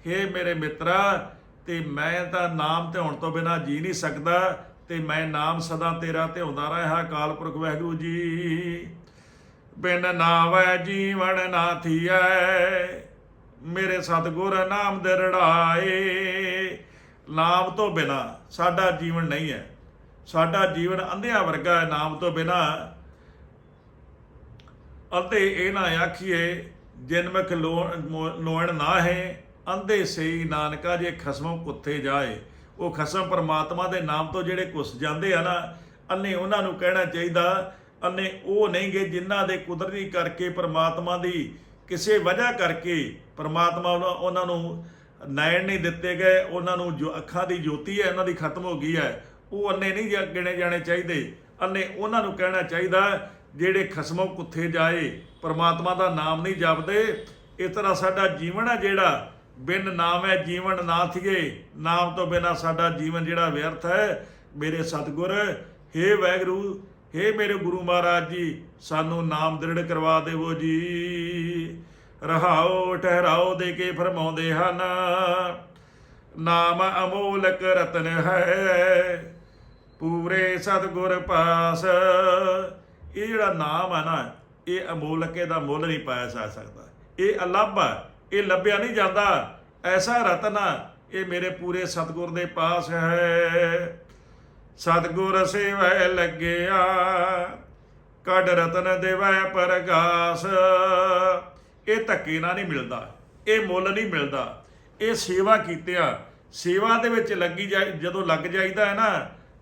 ਹੇ ਮੇਰੇ ਮਿੱਤਰਾ, ਤੇ ਮੈਂ ਤਾਂ ਨਾਮ ਧਿਆਉਣ ਤੋਂ ਬਿਨਾ ਜੀ ਨਹੀਂ ਸਕਦਾ, ਤੇ ਮੈਂ ਨਾਮ ਸਦਾ ਤੇਰਾ ਧਿਆਉਂਦਾ ਰਹਾ, ਅਕਾਲ ਪੁਰਖ ਵਾਹਿਗੁਰੂ ਜੀ। ਬਿਨ ਨਾਵੈ ਜੀਵਨ ਨਾ ਥੀਐ, ਮੇਰੇ ਸਤਿਗੁਰ ਨਾਮ ਦੇ ਰੜਾਏ। ਨਾਮ ਤੋਂ ਬਿਨਾ ਸਾਡਾ ਜੀਵਨ ਨਹੀਂ ਹੈ। ਸਾਡਾ ਜੀਵਨ ਅੰਧਿਆਂ ਵਰਗਾ ਹੈ ਨਾਮ ਤੋਂ ਬਿਨਾ। ਅਤੇ ਇਹ ਨਾ ਆਖੀਏ ਜਨਮਕ ਲੋਣ ਨਾ ਹੈ, ਅੰਧੇ ਸਈ ਨਾਨਕਾ ਜੇ ਖਸਮ ਕੁੱਥੇ ਜਾਏ। ਉਹ ਖਸਮ ਪਰਮਾਤਮਾ ਦੇ ਨਾਮ ਤੋਂ ਜਿਹੜੇ ਕੁਸ ਜਾਂਦੇ ਆ ਨਾ, ਅੰਨੇ ਉਹਨਾਂ ਨੂੰ ਕਹਿਣਾ ਚਾਹੀਦਾ, ਅੰਨੇ ਉਹ ਨਹੀਂਗੇ ਜਿਨ੍ਹਾਂ ਦੇ ਕੁਦਰਤੀ ਕਰਕੇ ਪਰਮਾਤਮਾ ਦੀ ਕਿਸੇ ਵਜ੍ਹਾ ਕਰਕੇ ਪਰਮਾਤਮਾ ਉਹਨਾਂ- ਉਹਨਾਂ ਨੂੰ ਨੈਣ ਨਹੀਂ ਦਿੱਤੇ ਗਏ, ਉਹਨਾਂ ਨੂੰ ਜੋ ਅੱਖਾਂ ਦੀ ਜੋਤੀ ਹੈ, ਇਹਨਾਂ ਦੀ ਖਤਮ ਹੋ ਗਈ ਹੈ। ਉਹ ਅੰਨੇ ਨਹੀਂ ਜਾ- ਗਿਣੇ ਜਾਣੇ ਚਾਹੀਦੇ। ਅੰਨੇ ਉਹਨਾਂ ਨੂੰ ਕਹਿਣਾ ਚਾਹੀਦਾ, ਜਿਹੜੇ ਖਸਮੋਂ ਕੁੱਥੇ ਜਾਏ, ਪਰਮਾਤਮਾ ਦਾ ਨਾਮ ਨਹੀਂ ਜਪਦੇ। ਇਸ ਤਰ੍ਹਾਂ ਸਾਡਾ ਜੀਵਨ ਹੈ ਜਿਹੜਾ, ਬਿਨ ਨਾਮ ਹੈ ਜੀਵਨ ਨਾ ਥੀਏ। ਨਾਮ ਤੋਂ ਬਿਨਾ ਸਾਡਾ ਜੀਵਨ ਜਿਹੜਾ ਵਿਅਰਥ ਹੈ। ਮੇਰੇ ਸਤਿਗੁਰ, ਹੇ ਵਾਹਿਗੁਰੂ ਹੇ ਮੇਰੇ ਗੁਰੂ ਮਹਾਰਾਜ ਜੀ, ਸਾਨੂੰ ਨਾਮ ਦ੍ਰਿੜ ਕਰਵਾ ਦੇਵੋ ਜੀ। ਰਹਾਓ, ਠਹਿਰਾਓ ਦੇ ਕੇ ਫਰਮਾਉਂਦੇ ਹਨ, ਨਾਮ ਅਮੋਲਕ ਰਤਨ ਹੈ, ਪੂਰੇ ਸਤਿਗੁਰ ਪਾਸ। ਇਹ ਜਿਹੜਾ ਨਾਮ ਆ ਨਾ, ਇਹ ਅਮੋਲਕ ਦਾ ਮੁੱਲ ਨਹੀਂ ਪਾਇਆ ਜਾ ਸਕਦਾ। ਇਹ ਅਲੱਭ ਆ, ਇਹ ਲੱਭਿਆ ਨਹੀਂ ਜਾਂਦਾ। ਐਸਾ ਰਤਨ ਆ, ਇਹ ਮੇਰੇ ਪੂਰੇ ਸਤਿਗੁਰ ਦੇ ਪਾਸ ਹੈ। ਸਤਿਗੁਰ ਸੇਵੈ ਲੱਗਿਆ, ਕੱਢ ਰਤਨ ਦੇਵੈ ਪਰਗਾਸ। ਇਹ ਧੱਕੇ ਨਾਲ ਨਹੀਂ ਮਿਲਦਾ, ਇਹ ਮੁੱਲ ਨਹੀਂ ਮਿਲਦਾ, ਇਹ ਸੇਵਾ ਕੀਤਿਆਂ ਸੇਵਾ ਦੇ ਵਿੱਚ ਲੱਗੀ ਜਾਏ ਜਦੋਂ ਲੱਗ ਜਾਈਦਾ ਹੈ ਨਾ,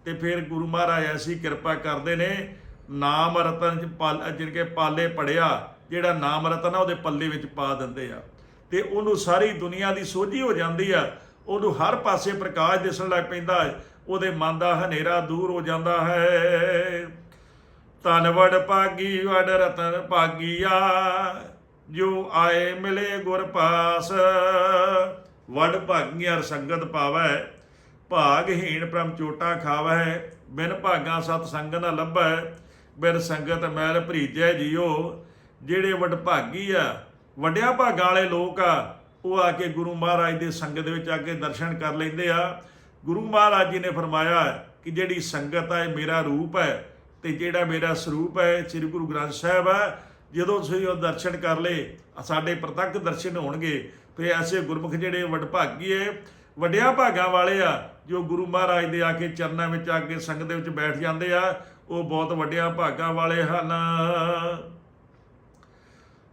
ਤੇ ਫਿਰ ਗੁਰੂ ਮਹਾਰਾਜ ਐਸੀ ਕਿਰਪਾ ਕਰਦੇ ਨੇ, ਨਾਮ ਰਤਨ ਚ ਪਲ ਜਿਨਕੇ ਪਾਲੇ ਪੜਿਆ, ਜਿਹੜਾ ਨਾਮ ਰਤਨ ਆ ਉਹਦੇ ਪੱਲੇ ਵਿੱਚ ਪਾ ਦਿੰਦੇ ਆ। ਤੇ ਉਹਨੂੰ ਸਾਰੀ ਦੁਨੀਆ ਦੀ ਸੋਝੀ ਹੋ ਜਾਂਦੀ ਆ, ਉਹਨੂੰ ਹਰ ਪਾਸੇ ਪ੍ਰਕਾਸ਼ ਦਿਸਣ ਲੱਗ ਪੈਂਦਾ ਉਹਦੇ ਮਨ ਦਾ ਹਨੇਰਾ ਦੂਰ ਹੋ ਜਾਂਦਾ ਹੈ। ਧਨ ਵਡ ਭਾਗੀ, ਵਡ ਰਤਨ ਭਾਗੀਆ ਜੋ ਆਏ ਮਿਲੇ ਗੁਰ ਪਾਸ। ਵਡ ਭਾਗੀਆਂ ਸੰਗਤ ਪਾਵੈ, ਭਾਗਹੀਣ ਪ੍ਰਮ ਚੋਟਾ ਖਾਵੈ। ਬਿਨ ਭਾਗਾ ਸਤ ਸੰਗ ਨ ਲੱਭੈ, ਬਿਨ ਸੰਗਤ ਮੈਲ ਭਰੀਜੈ ਜੀਓ ਜਿਹੜੇ ਵਡ ਭਾਗੀ ਆ, ਵੱਡਿਆਂ ਭਾਗਾਂ ਵਾਲੇ ਲੋਕ ਆ, ਉਹ ਆ ਕੇ ਗੁਰੂ ਮਹਾਰਾਜ ਦੇ ਸੰਗਤ ਦੇ ਵਿੱਚ ਆ ਕੇ ਦਰਸ਼ਨ ਕਰ ਲੈਂਦੇ ਆ। ਗੁਰੂ ਮਹਾਰਾਜ ਜੀ ਨੇ ਫਰਮਾਇਆ ਕਿ ਜਿਹੜੀ ਸੰਗਤ ਆ, ਇਹ ਮੇਰਾ ਰੂਪ ਹੈ ਤੇ ਜਿਹੜਾ ਮੇਰਾ ਸਰੂਪ ਹੈ ਸ੍ਰੀ ਗੁਰੂ ਗ੍ਰੰਥ ਸਾਹਿਬ ਹੈ ਜਦੋਂ ਤੁਸੀਂ ਉਹ ਦਰਸ਼ਨ ਕਰ ਲਏ, ਸਾਡੇ ਪ੍ਰਤੱਖ ਦਰਸ਼ਨ ਹੋਣਗੇ। ਫਿਰ ਐਸੇ ਗੁਰਮੁਖ ਜਿਹੜੇ ਵਡਭਾਗੀ ਹੈ ਵੱਡਿਆਂ ਭਾਗਾਂ ਵਾਲੇ ਆ, ਜੋ ਗੁਰੂ ਮਹਾਰਾਜ ਦੇ ਆ ਕੇ ਚਰਨਾਂ ਵਿੱਚ ਆ ਕੇ ਸੰਗਤ ਦੇ ਵਿੱਚ ਬੈਠ ਜਾਂਦੇ ਆ, ਉਹ ਬਹੁਤ ਵੱਡਿਆਂ ਭਾਗਾਂ ਵਾਲੇ ਹਨ।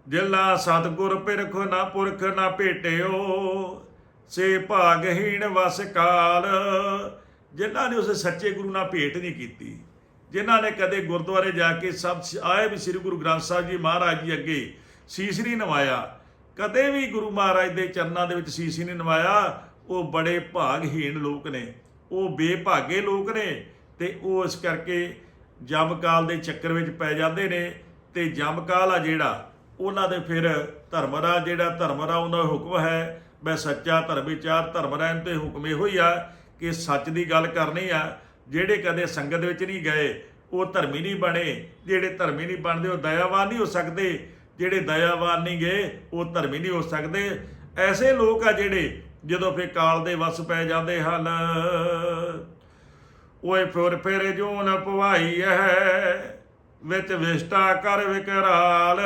ਜਿਲਾ ਸਤਗੁਰ ਪਿਰਖ ਨਾ ਪੁਰਖ ਨਾ ਭੇਟਿਓ, ਸੇ ਭਾਗਹੀਣ ਵਸ ਕਾਲ। ਜਿਨ੍ਹਾਂ ਨੇ ਉਸ ਸੱਚੇ ਗੁਰੂ ਨਾਲ ਭੇਟ ਨਹੀਂ ਕੀਤੀ। ਜਿਨ੍ਹਾਂ ਨੇ ਕਦੇ ਗੁਰਦੁਆਰੇ ਜਾ ਕੇ ਸਭ ਆਏ ਵੀ ਸ੍ਰੀ ਗੁਰੂ ਗ੍ਰੰਥ ਸਾਹਿਬ ਜੀ ਮਹਾਰਾਜ ਜੀ ਅੱਗੇ ਸੀਸ ਨਹੀਂ ਨਵਾਇਆ। ਕਦੇ ਵੀ ਗੁਰੂ ਮਹਾਰਾਜ ਦੇ ਚਰਨਾਂ ਦੇ ਵਿੱਚ ਸੀਸ ਨਹੀਂ ਨਵਾਇਆ। ਉਹ ਬੜੇ ਭਾਗਹੀਣ ਲੋਕ ਨੇ। ਉਹ ਬੇਭਾਗੇ ਲੋਕ ਨੇ ਤੇ ਉਹ ਇਸ ਕਰਕੇ ਜਮਕਾਲ ਦੇ ਚੱਕਰ ਵਿੱਚ ਪੈ ਜਾਂਦੇ ਨੇ ਤੇ ਜਮਕਾਲ ਆ ਜਿਹੜਾ, ਉਹਨਾਂ ਦੇ ਫਿਰ ਧਰਮਰਾ ਜਿਹੜਾ ਧਰਮਰਾ ਉਹਨਾਂ ਦਾ ਹੁਕਮ ਹੈ, ਮੈਂ ਸੱਚਾ ਧਰਮ ਵਿਚਾਰ ਧਰਮਰਾ ਤੇ ਹੁਕਮ ਇਹੋ ਹੀ ਆ ਕਿ ਸੱਚ ਦੀ ਗੱਲ ਕਰਨੀ ਆ। ਜਿਹੜੇ ਕਦੇ ਸੰਗਤ ਵਿੱਚ ਨਹੀਂ ਗਏ, ਉਹ ਧਰਮੀ ਨਹੀਂ ਬਣੇ। ਜਿਹੜੇ ਧਰਮੀ ਨਹੀਂ ਬਣਦੇ, ਉਹ ਦਇਆਵਾਨ ਨਹੀਂ ਹੋ ਸਕਦੇ। ਜਿਹੜੇ ਦਇਆਵਾਨ ਨਹੀਂ ਗਏ, ਉਹ ਧਰਮੀ ਨਹੀਂ ਹੋ ਸਕਦੇ। ਐਸੇ ਲੋਕ ਆ ਜਿਹੜੇ ਜਦੋਂ ਫੇ ਕਾਲ ਦੇ ਵਸ ਪੈ ਜਾਂਦੇ ਹਨ, ਓਏ ਫਿਰ ਫਿਰ ਜੂਨ ਪਵਾਈ ਹੈ ਵਿੱਚ ਵਿਸ਼ਟਾ ਕਰ ਵਿਕਰਾਲ।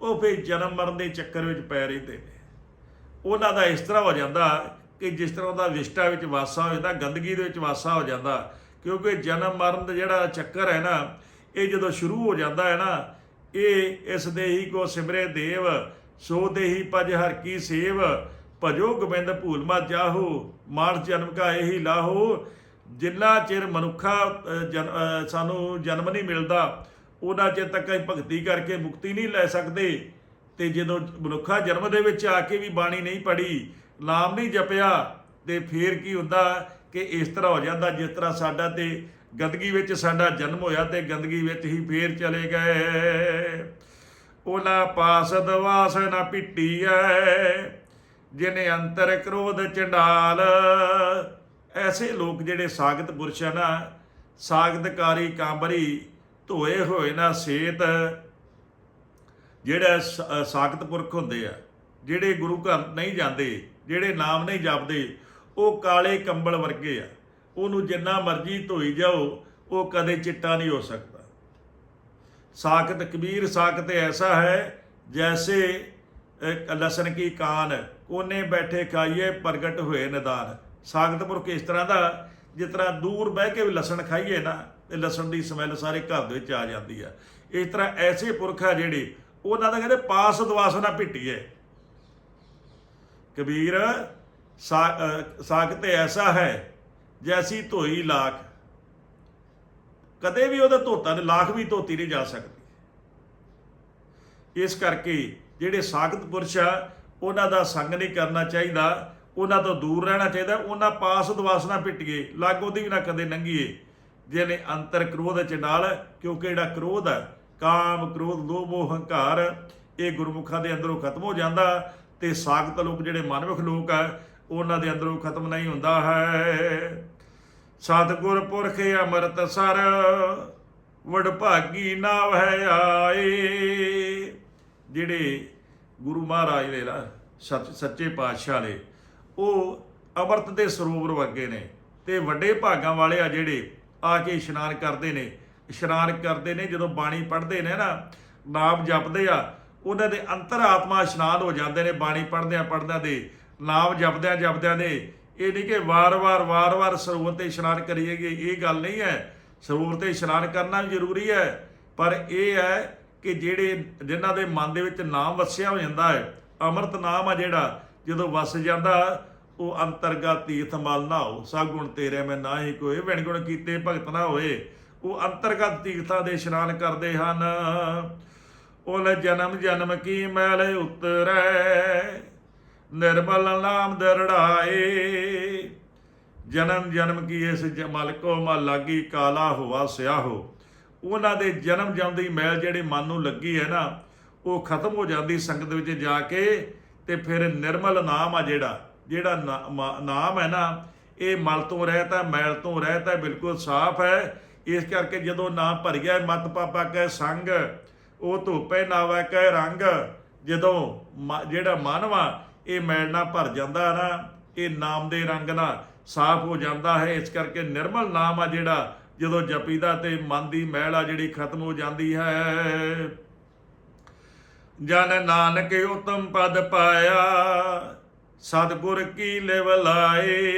ਉਹ ਫੇ ਜਨਮ ਮਰਨ ਦੇ ਚੱਕਰ ਵਿੱਚ ਪੈ ਰਹਿੰਦੇ ਨੇ। ਉਹਨਾਂ ਦਾ ਇਸ ਤਰ੍ਹਾਂ ਹੋ ਜਾਂਦਾ ਕਿ ਜਿਸ ਤਰ੍ਹਾਂ ਉਹਦਾ ਵਿਸ਼ਟਾ ਵਿੱਚ ਵਾਸਾ ਹੋ ਜਾਂਦਾ ਗੰਦਗੀ ਦੇ ਵਿੱਚ ਵਾਸਾ ਹੋ ਜਾਂਦਾ ਕਿਉਂਕਿ ਜਨਮ ਮਰਨ ਦਾ ਜਿਹੜਾ ਚੱਕਰ ਹੈ ਨਾ ਇਹ ਜਦੋਂ ਸ਼ੁਰੂ ਹੋ ਜਾਂਦਾ ਹੈ ਨਾ ਇਹ ਇਸ ਦੇਹੀ ਕੋ ਸਿਮਰੇ ਦੇਵ ਸੋ ਦੇਹੀ ਪਜ ਹਰ ਕੀ ਸੇਵ ਭਜੋ ਗੋਬਿੰਦ ਭੂਲ ਮਾ ਜਾਹੋ ਮਾਨਸ ਜਨਮ ਕਾ ਇਹੀ ਲਾਹੋ ਜਿੰਨਾ ਚਿਰ ਮਨੁੱਖਾ ਅ, ਸਾਨੂੰ ਜਨਮ ਨਹੀਂ ਮਿਲਦਾ ਉਹਨਾਂ ਚਿਰ ਤੱਕ ਅਸੀਂ ਭਗਤੀ ਕਰਕੇ ਮੁਕਤੀ ਨਹੀਂ ਲੈ ਸਕਦੇ ਤੇ ਜਦੋਂ ਮਨੁੱਖਾ ਜਨਮ ਦੇ ਵਿੱਚ ਆ ਕੇ ਵੀ ਬਾਣੀ ਨਹੀਂ ਪੜੀ ਨਾਮ ਨਹੀਂ ਜਪਿਆ ਤੇ ਫੇਰ ਕੀ ਹੁੰਦਾ ਕਿ ਇਸ ਤਰ੍ਹਾਂ ਹੋ ਜਾਂਦਾ ਜਿਸ ਤਰ੍ਹਾਂ ਸਾਡਾ ਤੇ ਗੰਦਗੀ ਵਿੱਚ ਸਾਡਾ ਜਨਮ ਹੋਇਆ ਤੇ ਗੰਦਗੀ ਵਿੱਚ ਹੀ ਫੇਰ ਚਲੇ ਗਏ। ਉਹਨਾਂ ਪਾਸ ਦਵਾਸ ਨਾ ਪਿੱਟੀ ਐ ਜਿਨੇ ਅੰਤਰ ਕ੍ਰੋਧ ਚੰਡਾਲ। ਐਸੇ ਲੋਕ ਜਿਹੜੇ ਸਾਗਤ ਪੁਰਸ਼ ਆ ਨਾ ਸਾਗਤਕਾਰੀ ਕਾਂਬਰੀ ਧੋਏ ਹੋਏ ਨਾ ਸੇਤ ਜਿਹੜਾ ਸ- ਅ, ਸਾਖਤ ਪੁਰਖ ਹੁੰਦੇ ਆ ਜਿਹੜੇ ਗੁਰੂ ਘਰ ਨਹੀਂ ਜਾਂਦੇ ਜਿਹੜੇ ਨਾਮ ਨਹੀਂ ਜਪਦੇ, ਉਹ ਕਾਲੇ ਕੰਬਲ ਵਰਗੇ ਆ। ਉਹਨੂੰ ਜਿੰਨਾ ਮਰਜ਼ੀ ਧੋਈ ਜਾਓ, ਉਹ ਕਦੇ ਚਿੱਟਾ ਨਹੀਂ ਹੋ ਸਕਦਾ। ਸਾਖਤ, ਕਬੀਰ ਸਾਖਤ ਐਸਾ ਹੈ ਜੈਸੇ ਲਸਣ ਕੀ ਕਾਨ, ਕੋਨੇ ਬੈਠੇ ਖਾਈਏ ਪ੍ਰਗਟ ਹੋਏ ਨਿਦਾਨ। ਸਾਖਤ ਪੁਰਖ ਇਸ ਤਰ੍ਹਾਂ ਦਾ, ਜਿਸ ਤਰ੍ਹਾਂ ਦੂਰ ਬਹਿ ਕੇ ਵੀ ਲਸਣ ਖਾਈਏ ਨਾ, ਤੇ ਲਸਣ ਦੀ ਸਮੈਲ ਸਾਰੇ ਘਰ ਦੇ ਵਿੱਚ ਆ ਜਾਂਦੀ ਆ। ਇਸ ਤਰ੍ਹਾਂ ਐਸੇ ਪੁਰਖ ਆ ਜਿਹੜੇ, ਉਹਨਾਂ ਦਾ ਕਹਿੰਦੇ ਪਾਸ ਦਵਾਸ ਨਾ ਪਿੱਟੀਏ। ਕਬੀਰ, ਸਾ- ਸਾਖਤ ਐਸਾ ਹੈ ਜੈਸੀ ਧੋਈ ਲਾਖ। ਕਦੇ ਵੀ ਉਹਦਾ ਧੋਤਾ ਨੇ, ਲਾਖ ਵੀ ਧੋਤੀ ਨਹੀਂ ਜਾ ਸਕਦੀ। ਇਸ ਕਰਕੇ ਜਿਹੜੇ ਸਾਖਤ ਪੁਰਸ਼ ਆ, ਉਹਨਾਂ ਦਾ ਸੰਗ ਨਹੀਂ ਕਰਨਾ ਚਾਹੀਦਾ, ਉਹਨਾਂ ਤੋਂ ਦੂਰ ਰਹਿਣਾ ਚਾਹੀਦਾ, ਉਹਨਾਂ ਪਾਸ ਦਵਾਸ ਨਾ ਪਿੱਟੀਏ, ਲਾਗੋ ਦੀ ਨਾ ਕਦੇ ਲੰਘੀਏ ਜਿਹਨੇ ਅੰਤਰ ਕ੍ਰੋਧ ਚ ਨਾਲ, ਕਿਉਂਕਿ ਜਿਹੜਾ ਕ੍ਰੋਧ ਹੈ ਕਾਮ, ਕ੍ਰੋਧ, ਲੋਭ ਮੋਹ ਹੰਕਾਰ ਇਹ ਗੁਰਮੁਖਾਂ ਦੇ ਅੰਦਰੋਂ ਖਤਮ ਹੋ ਜਾਂਦਾ ਤੇ ਸਾਖਤ ਲੋਕ ਜਿਹੜੇ ਮਨਮੁਖ ਲੋਕ ਆ, ਉਹਨਾਂ ਦੇ ਅੰਦਰੋਂ ਖਤਮ ਨਹੀਂ ਹੁੰਦਾ ਹੈ। ਸਤਿਗੁਰ ਪੁਰਖ ਅੰਮ੍ਰਿਤ ਸਰ ਵਡਭਾਗੀ ਨਾਵ ਹੈ ਆਏ। ਜਿਹੜੇ ਗੁਰੂ ਮਹਾਰਾਜ ਦੇ ਨਾ ਸੱਚ ਸੱਚੇ ਪਾਤਸ਼ਾਹ ਨੇ, ਉਹ ਅੰਮ੍ਰਿਤ ਦੇ ਸਰੋਵਰ ਵਰਗੇ ਨੇ ਤੇ ਵੱਡੇ ਭਾਗਾਂ ਵਾਲੇ ਆ ਜਿਹੜੇ ਆ ਕੇ ਇਸ਼ਨਾਨ ਕਰਦੇ ਨੇ। ਇਸ਼ਨਾਨ ਕਰਦੇ ਨੇ, ਜਦੋਂ ਬਾਣੀ ਪੜ੍ਹਦੇ ਨੇ ਨਾ, ਨਾਮ ਜਪਦੇ ਆ ਉਹਨਾਂ ਦੇ ਅੰਤਰ ਆਤਮਾ ਇਸ਼ਨਾਨ ਹੋ ਜਾਂਦੇ ਨੇ, ਬਾਣੀ ਪੜ੍ਹਦਿਆਂ ਪੜ੍ਹਦਿਆਂ ਦੇ, ਨਾਮ ਜਪਦਿਆਂ ਜਪਦਿਆਂ ਦੇ। ਇਹ ਨਹੀਂ ਕਿ ਵਾਰ-ਵਾਰ ਵਾਰ-ਵਾਰ ਸਰੋਵਰ ਤੇ ਇਸ਼ਨਾਨ ਕਰੀਏਗੇ ਇਹ ਗੱਲ ਨਹੀਂ ਹੈ। ਸਰੋਵਰ ਤੇ ਇਸ਼ਨਾਨ ਕਰਨਾ ਵੀ ਜ਼ਰੂਰੀ ਹੈ, ਪਰ ਇਹ ਹੈ ਕਿ ਜਿਹੜੇ, ਜਿਨ੍ਹਾਂ ਦੇ ਮਨ ਦੇ ਵਿੱਚ ਨਾਮ ਵਸਿਆ ਹੋ ਜਾਂਦਾ ਹੈ, ਅੰਮ੍ਰਿਤ ਨਾਮ ਆ ਜਿਹੜਾ, ਜਦੋਂ ਵਸ ਜਾਂਦਾ, ਉਹ ਅੰਤਰਗਤ ਤੀਰਥ ਮਲ ਨਾ ਹੋ। ਸਗੁਣ ਤੇਰੇ ਮੈਂ ਨਾਹੀ ਕੋਈ ਵਿਣ ਗੁਣ ਕੀਤੇ ਭਗਤ ਨਾ ਹੋਏ। ਉਹ ਅੰਤਰਗਤ ਤੀਰਥਾਂ ਦੇ ਇਸ਼ਨਾਨ ਕਰਦੇ ਹਨ। ਉਹਲੇ ਜਨਮ ਜਨਮ ਕੀ ਮੈਲ ਉਤਰੈ। ਨਿਰਮਲ ਨਾਮ ਦਰੜਾਏ। ਜਨਮ ਜਨਮ ਕੀ ਇਸ ਜਮਲ ਕੋ ਮਲ ਲਾਗੀ, ਕਾਲਾ ਹੋਵਾ ਸਿਆਹੋ। ਉਹਨਾਂ ਦੇ ਜਨਮ ਜਨਮ ਦੀ ਮੈਲ ਜਿਹੜੇ ਮਨ ਨੂੰ ਲੱਗੀ ਹੈ ਨਾ, ਉਹ ਖਤਮ ਹੋ ਜਾਂਦੀ ਸੰਗਤ ਵਿੱਚ ਜਾ ਕੇ ਤੇ ਫਿਰ ਨਿਰਮਲ ਨਾਮ ਆ ਜਿਹੜਾ ਜਿਹੜਾ ਨਾਮ ਹੈ ਨਾ, ਇਹ ਮਲ ਤੋਂ ਰਹਿਤ ਹੈ, ਮੈਲ ਤੋਂ ਰਹਿਤ ਹੈ, ਬਿਲਕੁਲ ਸਾਫ਼ ਹੈ। ਇਸ ਕਰਕੇ ਜਦੋਂ ਨਾਮ ਭਰ ਗਿਆ ਮਤ ਪਾਪਾ ਕੈ ਸੰਗ ਉਹ ਧੋਪੇ ਨਾਵਾ ਕੈ ਰੰਗ, ਜਦੋਂ ਮ- ਜਿਹੜਾ ਵਾ, ਇਹ ਮੈਲ ਨਾਲ ਭਰ ਜਾਂਦਾ ਨਾ, ਇਹ ਨਾਮ ਦੇ ਰੰਗ ਨਾਲ ਸਾਫ਼ ਹੋ ਜਾਂਦਾ ਹੈ। ਇਸ ਕਰਕੇ ਨਿਰਮਲ ਨਾਮ ਆ ਜਿਹੜਾ, ਜਦੋਂ ਜਪੀਦਾ ਤੇ ਮਨ ਦੀ ਮੈਲ ਆ ਜਿਹੜੀ ਖਤਮ ਹੋ ਜਾਂਦੀ ਹੈ। ਜਨ ਨਾਨਕ ਉਤਮ ਪਦ ਪਾਇਆ, ਸਤਿਗੁਰ ਕੀ ਲਿਵ ਲਾਏ।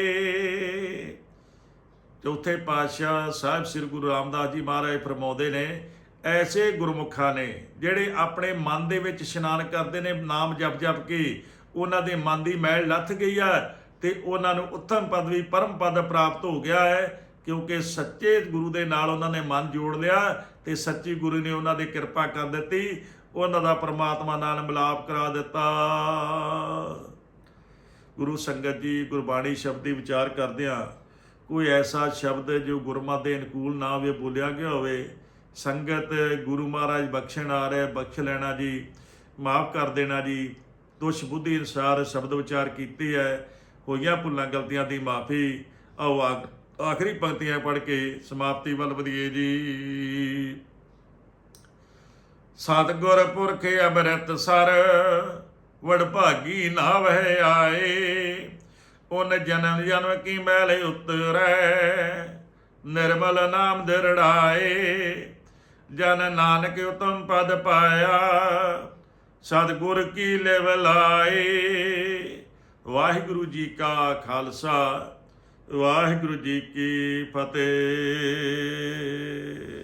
ਚੌਥੇ ਪਾਤਸ਼ਾਹ ਸਾਹਿਬ ਸ੍ਰੀ ਗੁਰੂ ਰਾਮਦਾਸ ਜੀ ਮਹਾਰਾਜ ਫਰਮਾਉਂਦੇ ਨੇ ਐਸੇ ਗੁਰਮੁਖਾਂ ਨੇ ਜਿਹੜੇ ਆਪਣੇ ਮਨ ਦੇ ਵਿੱਚ ਇਸ਼ਨਾਨ ਕਰਦੇ ਨੇ, ਨਾਮ ਜਪ ਜਪ ਕੇ ਉਹਨਾਂ ਦੇ ਮਨ ਦੀ ਮੈਲ ਲੱਥ ਗਈ ਆ ਤੇ ਉਹਨਾਂ ਨੂੰ ਉੱਤਮ ਪਦਵੀ, ਪਰਮ ਪਦ ਪ੍ਰਾਪਤ ਹੋ ਗਿਆ ਹੈ ਕਿਉਂਕਿ ਸੱਚੇ ਗੁਰੂ ਦੇ ਨਾਲ ਉਹਨਾਂ ਨੇ ਮਨ ਜੋੜ ਲਿਆ ਤੇ ਸੱਚੀ ਗੁਰੂ ਨੇ ਉਹਨਾਂ ਦੀ ਕਿਰਪਾ ਕਰ ਦਿੱਤੀ, ਉਹਨਾਂ ਦਾ ਪ੍ਰਮਾਤਮਾ ਨਾਲ ਮਿਲਾਪ ਕਰਾ ਦਿੱਤਾ। ਗੁਰੂ ਸੰਗਤ ਜੀ, ਗੁਰਬਾਣੀ ਸ਼ਬਦ ਦੀ ਵਿਚਾਰ ਕਰਦਿਆਂ ਕੋਈ ਐਸਾ ਸ਼ਬਦ ਜੋ ਗੁਰਮਤ ਦੇ ਅਨੁਕੂਲ ਨਾ ਹੋਵੇ, ਬੋਲਿਆ ਗਿਆ ਹੋਵੇ ਸੰਗਤ, ਗੁਰੂ ਮਹਾਰਾਜ ਬਖਸ਼ਣ ਆ ਰਿਹਾ, ਬਖਸ਼ ਲੈਣਾ ਜੀ, ਮਾਫ ਕਰ ਦੇਣਾ ਜੀ। ਦੁਸ਼ ਬੁੱਧੀ ਅਨੁਸਾਰ ਸ਼ਬਦ ਵਿਚਾਰ ਕੀਤੇ ਹੈ। ਹੋਈਆਂ ਭੁੱਲਾਂ, ਗਲਤੀਆਂ ਦੀ ਮਾਫੀ। ਆਓ ਆਖ- ਆਖਰੀ ਪੰਕਤੀਆਂ ਪੜ੍ਹ ਕੇ ਸਮਾਪਤੀ ਵੱਲ ਵਧੀਏ ਜੀ। ਸਤਿਗੁਰ ਪੁਰਖ ਅਮਰਤ ਸਰ ਵਡਭਾਗੀ ਨਾ ਆਏ। ਉਨ ਜਨਮ ਜਨਮ ਕੀ ਮੈਲ ਉਤਰੈ, ਨਿਰਮਲ ਨਾਮ ਦਿਰੜਾਏ। ਜਨ ਨਾਨਕ ਉਤਮ ਪਦ ਪਾਇਆ, ਸਤਿਗੁਰ ਕੀ ਲਿਵ ਲਾਏ। ਵਾਹਿਗੁਰੂ ਜੀ ਕਾ ਖਾਲਸਾ, ਵਾਹਿਗੁਰੂ ਜੀ ਕੀ ਫਤਿਹ।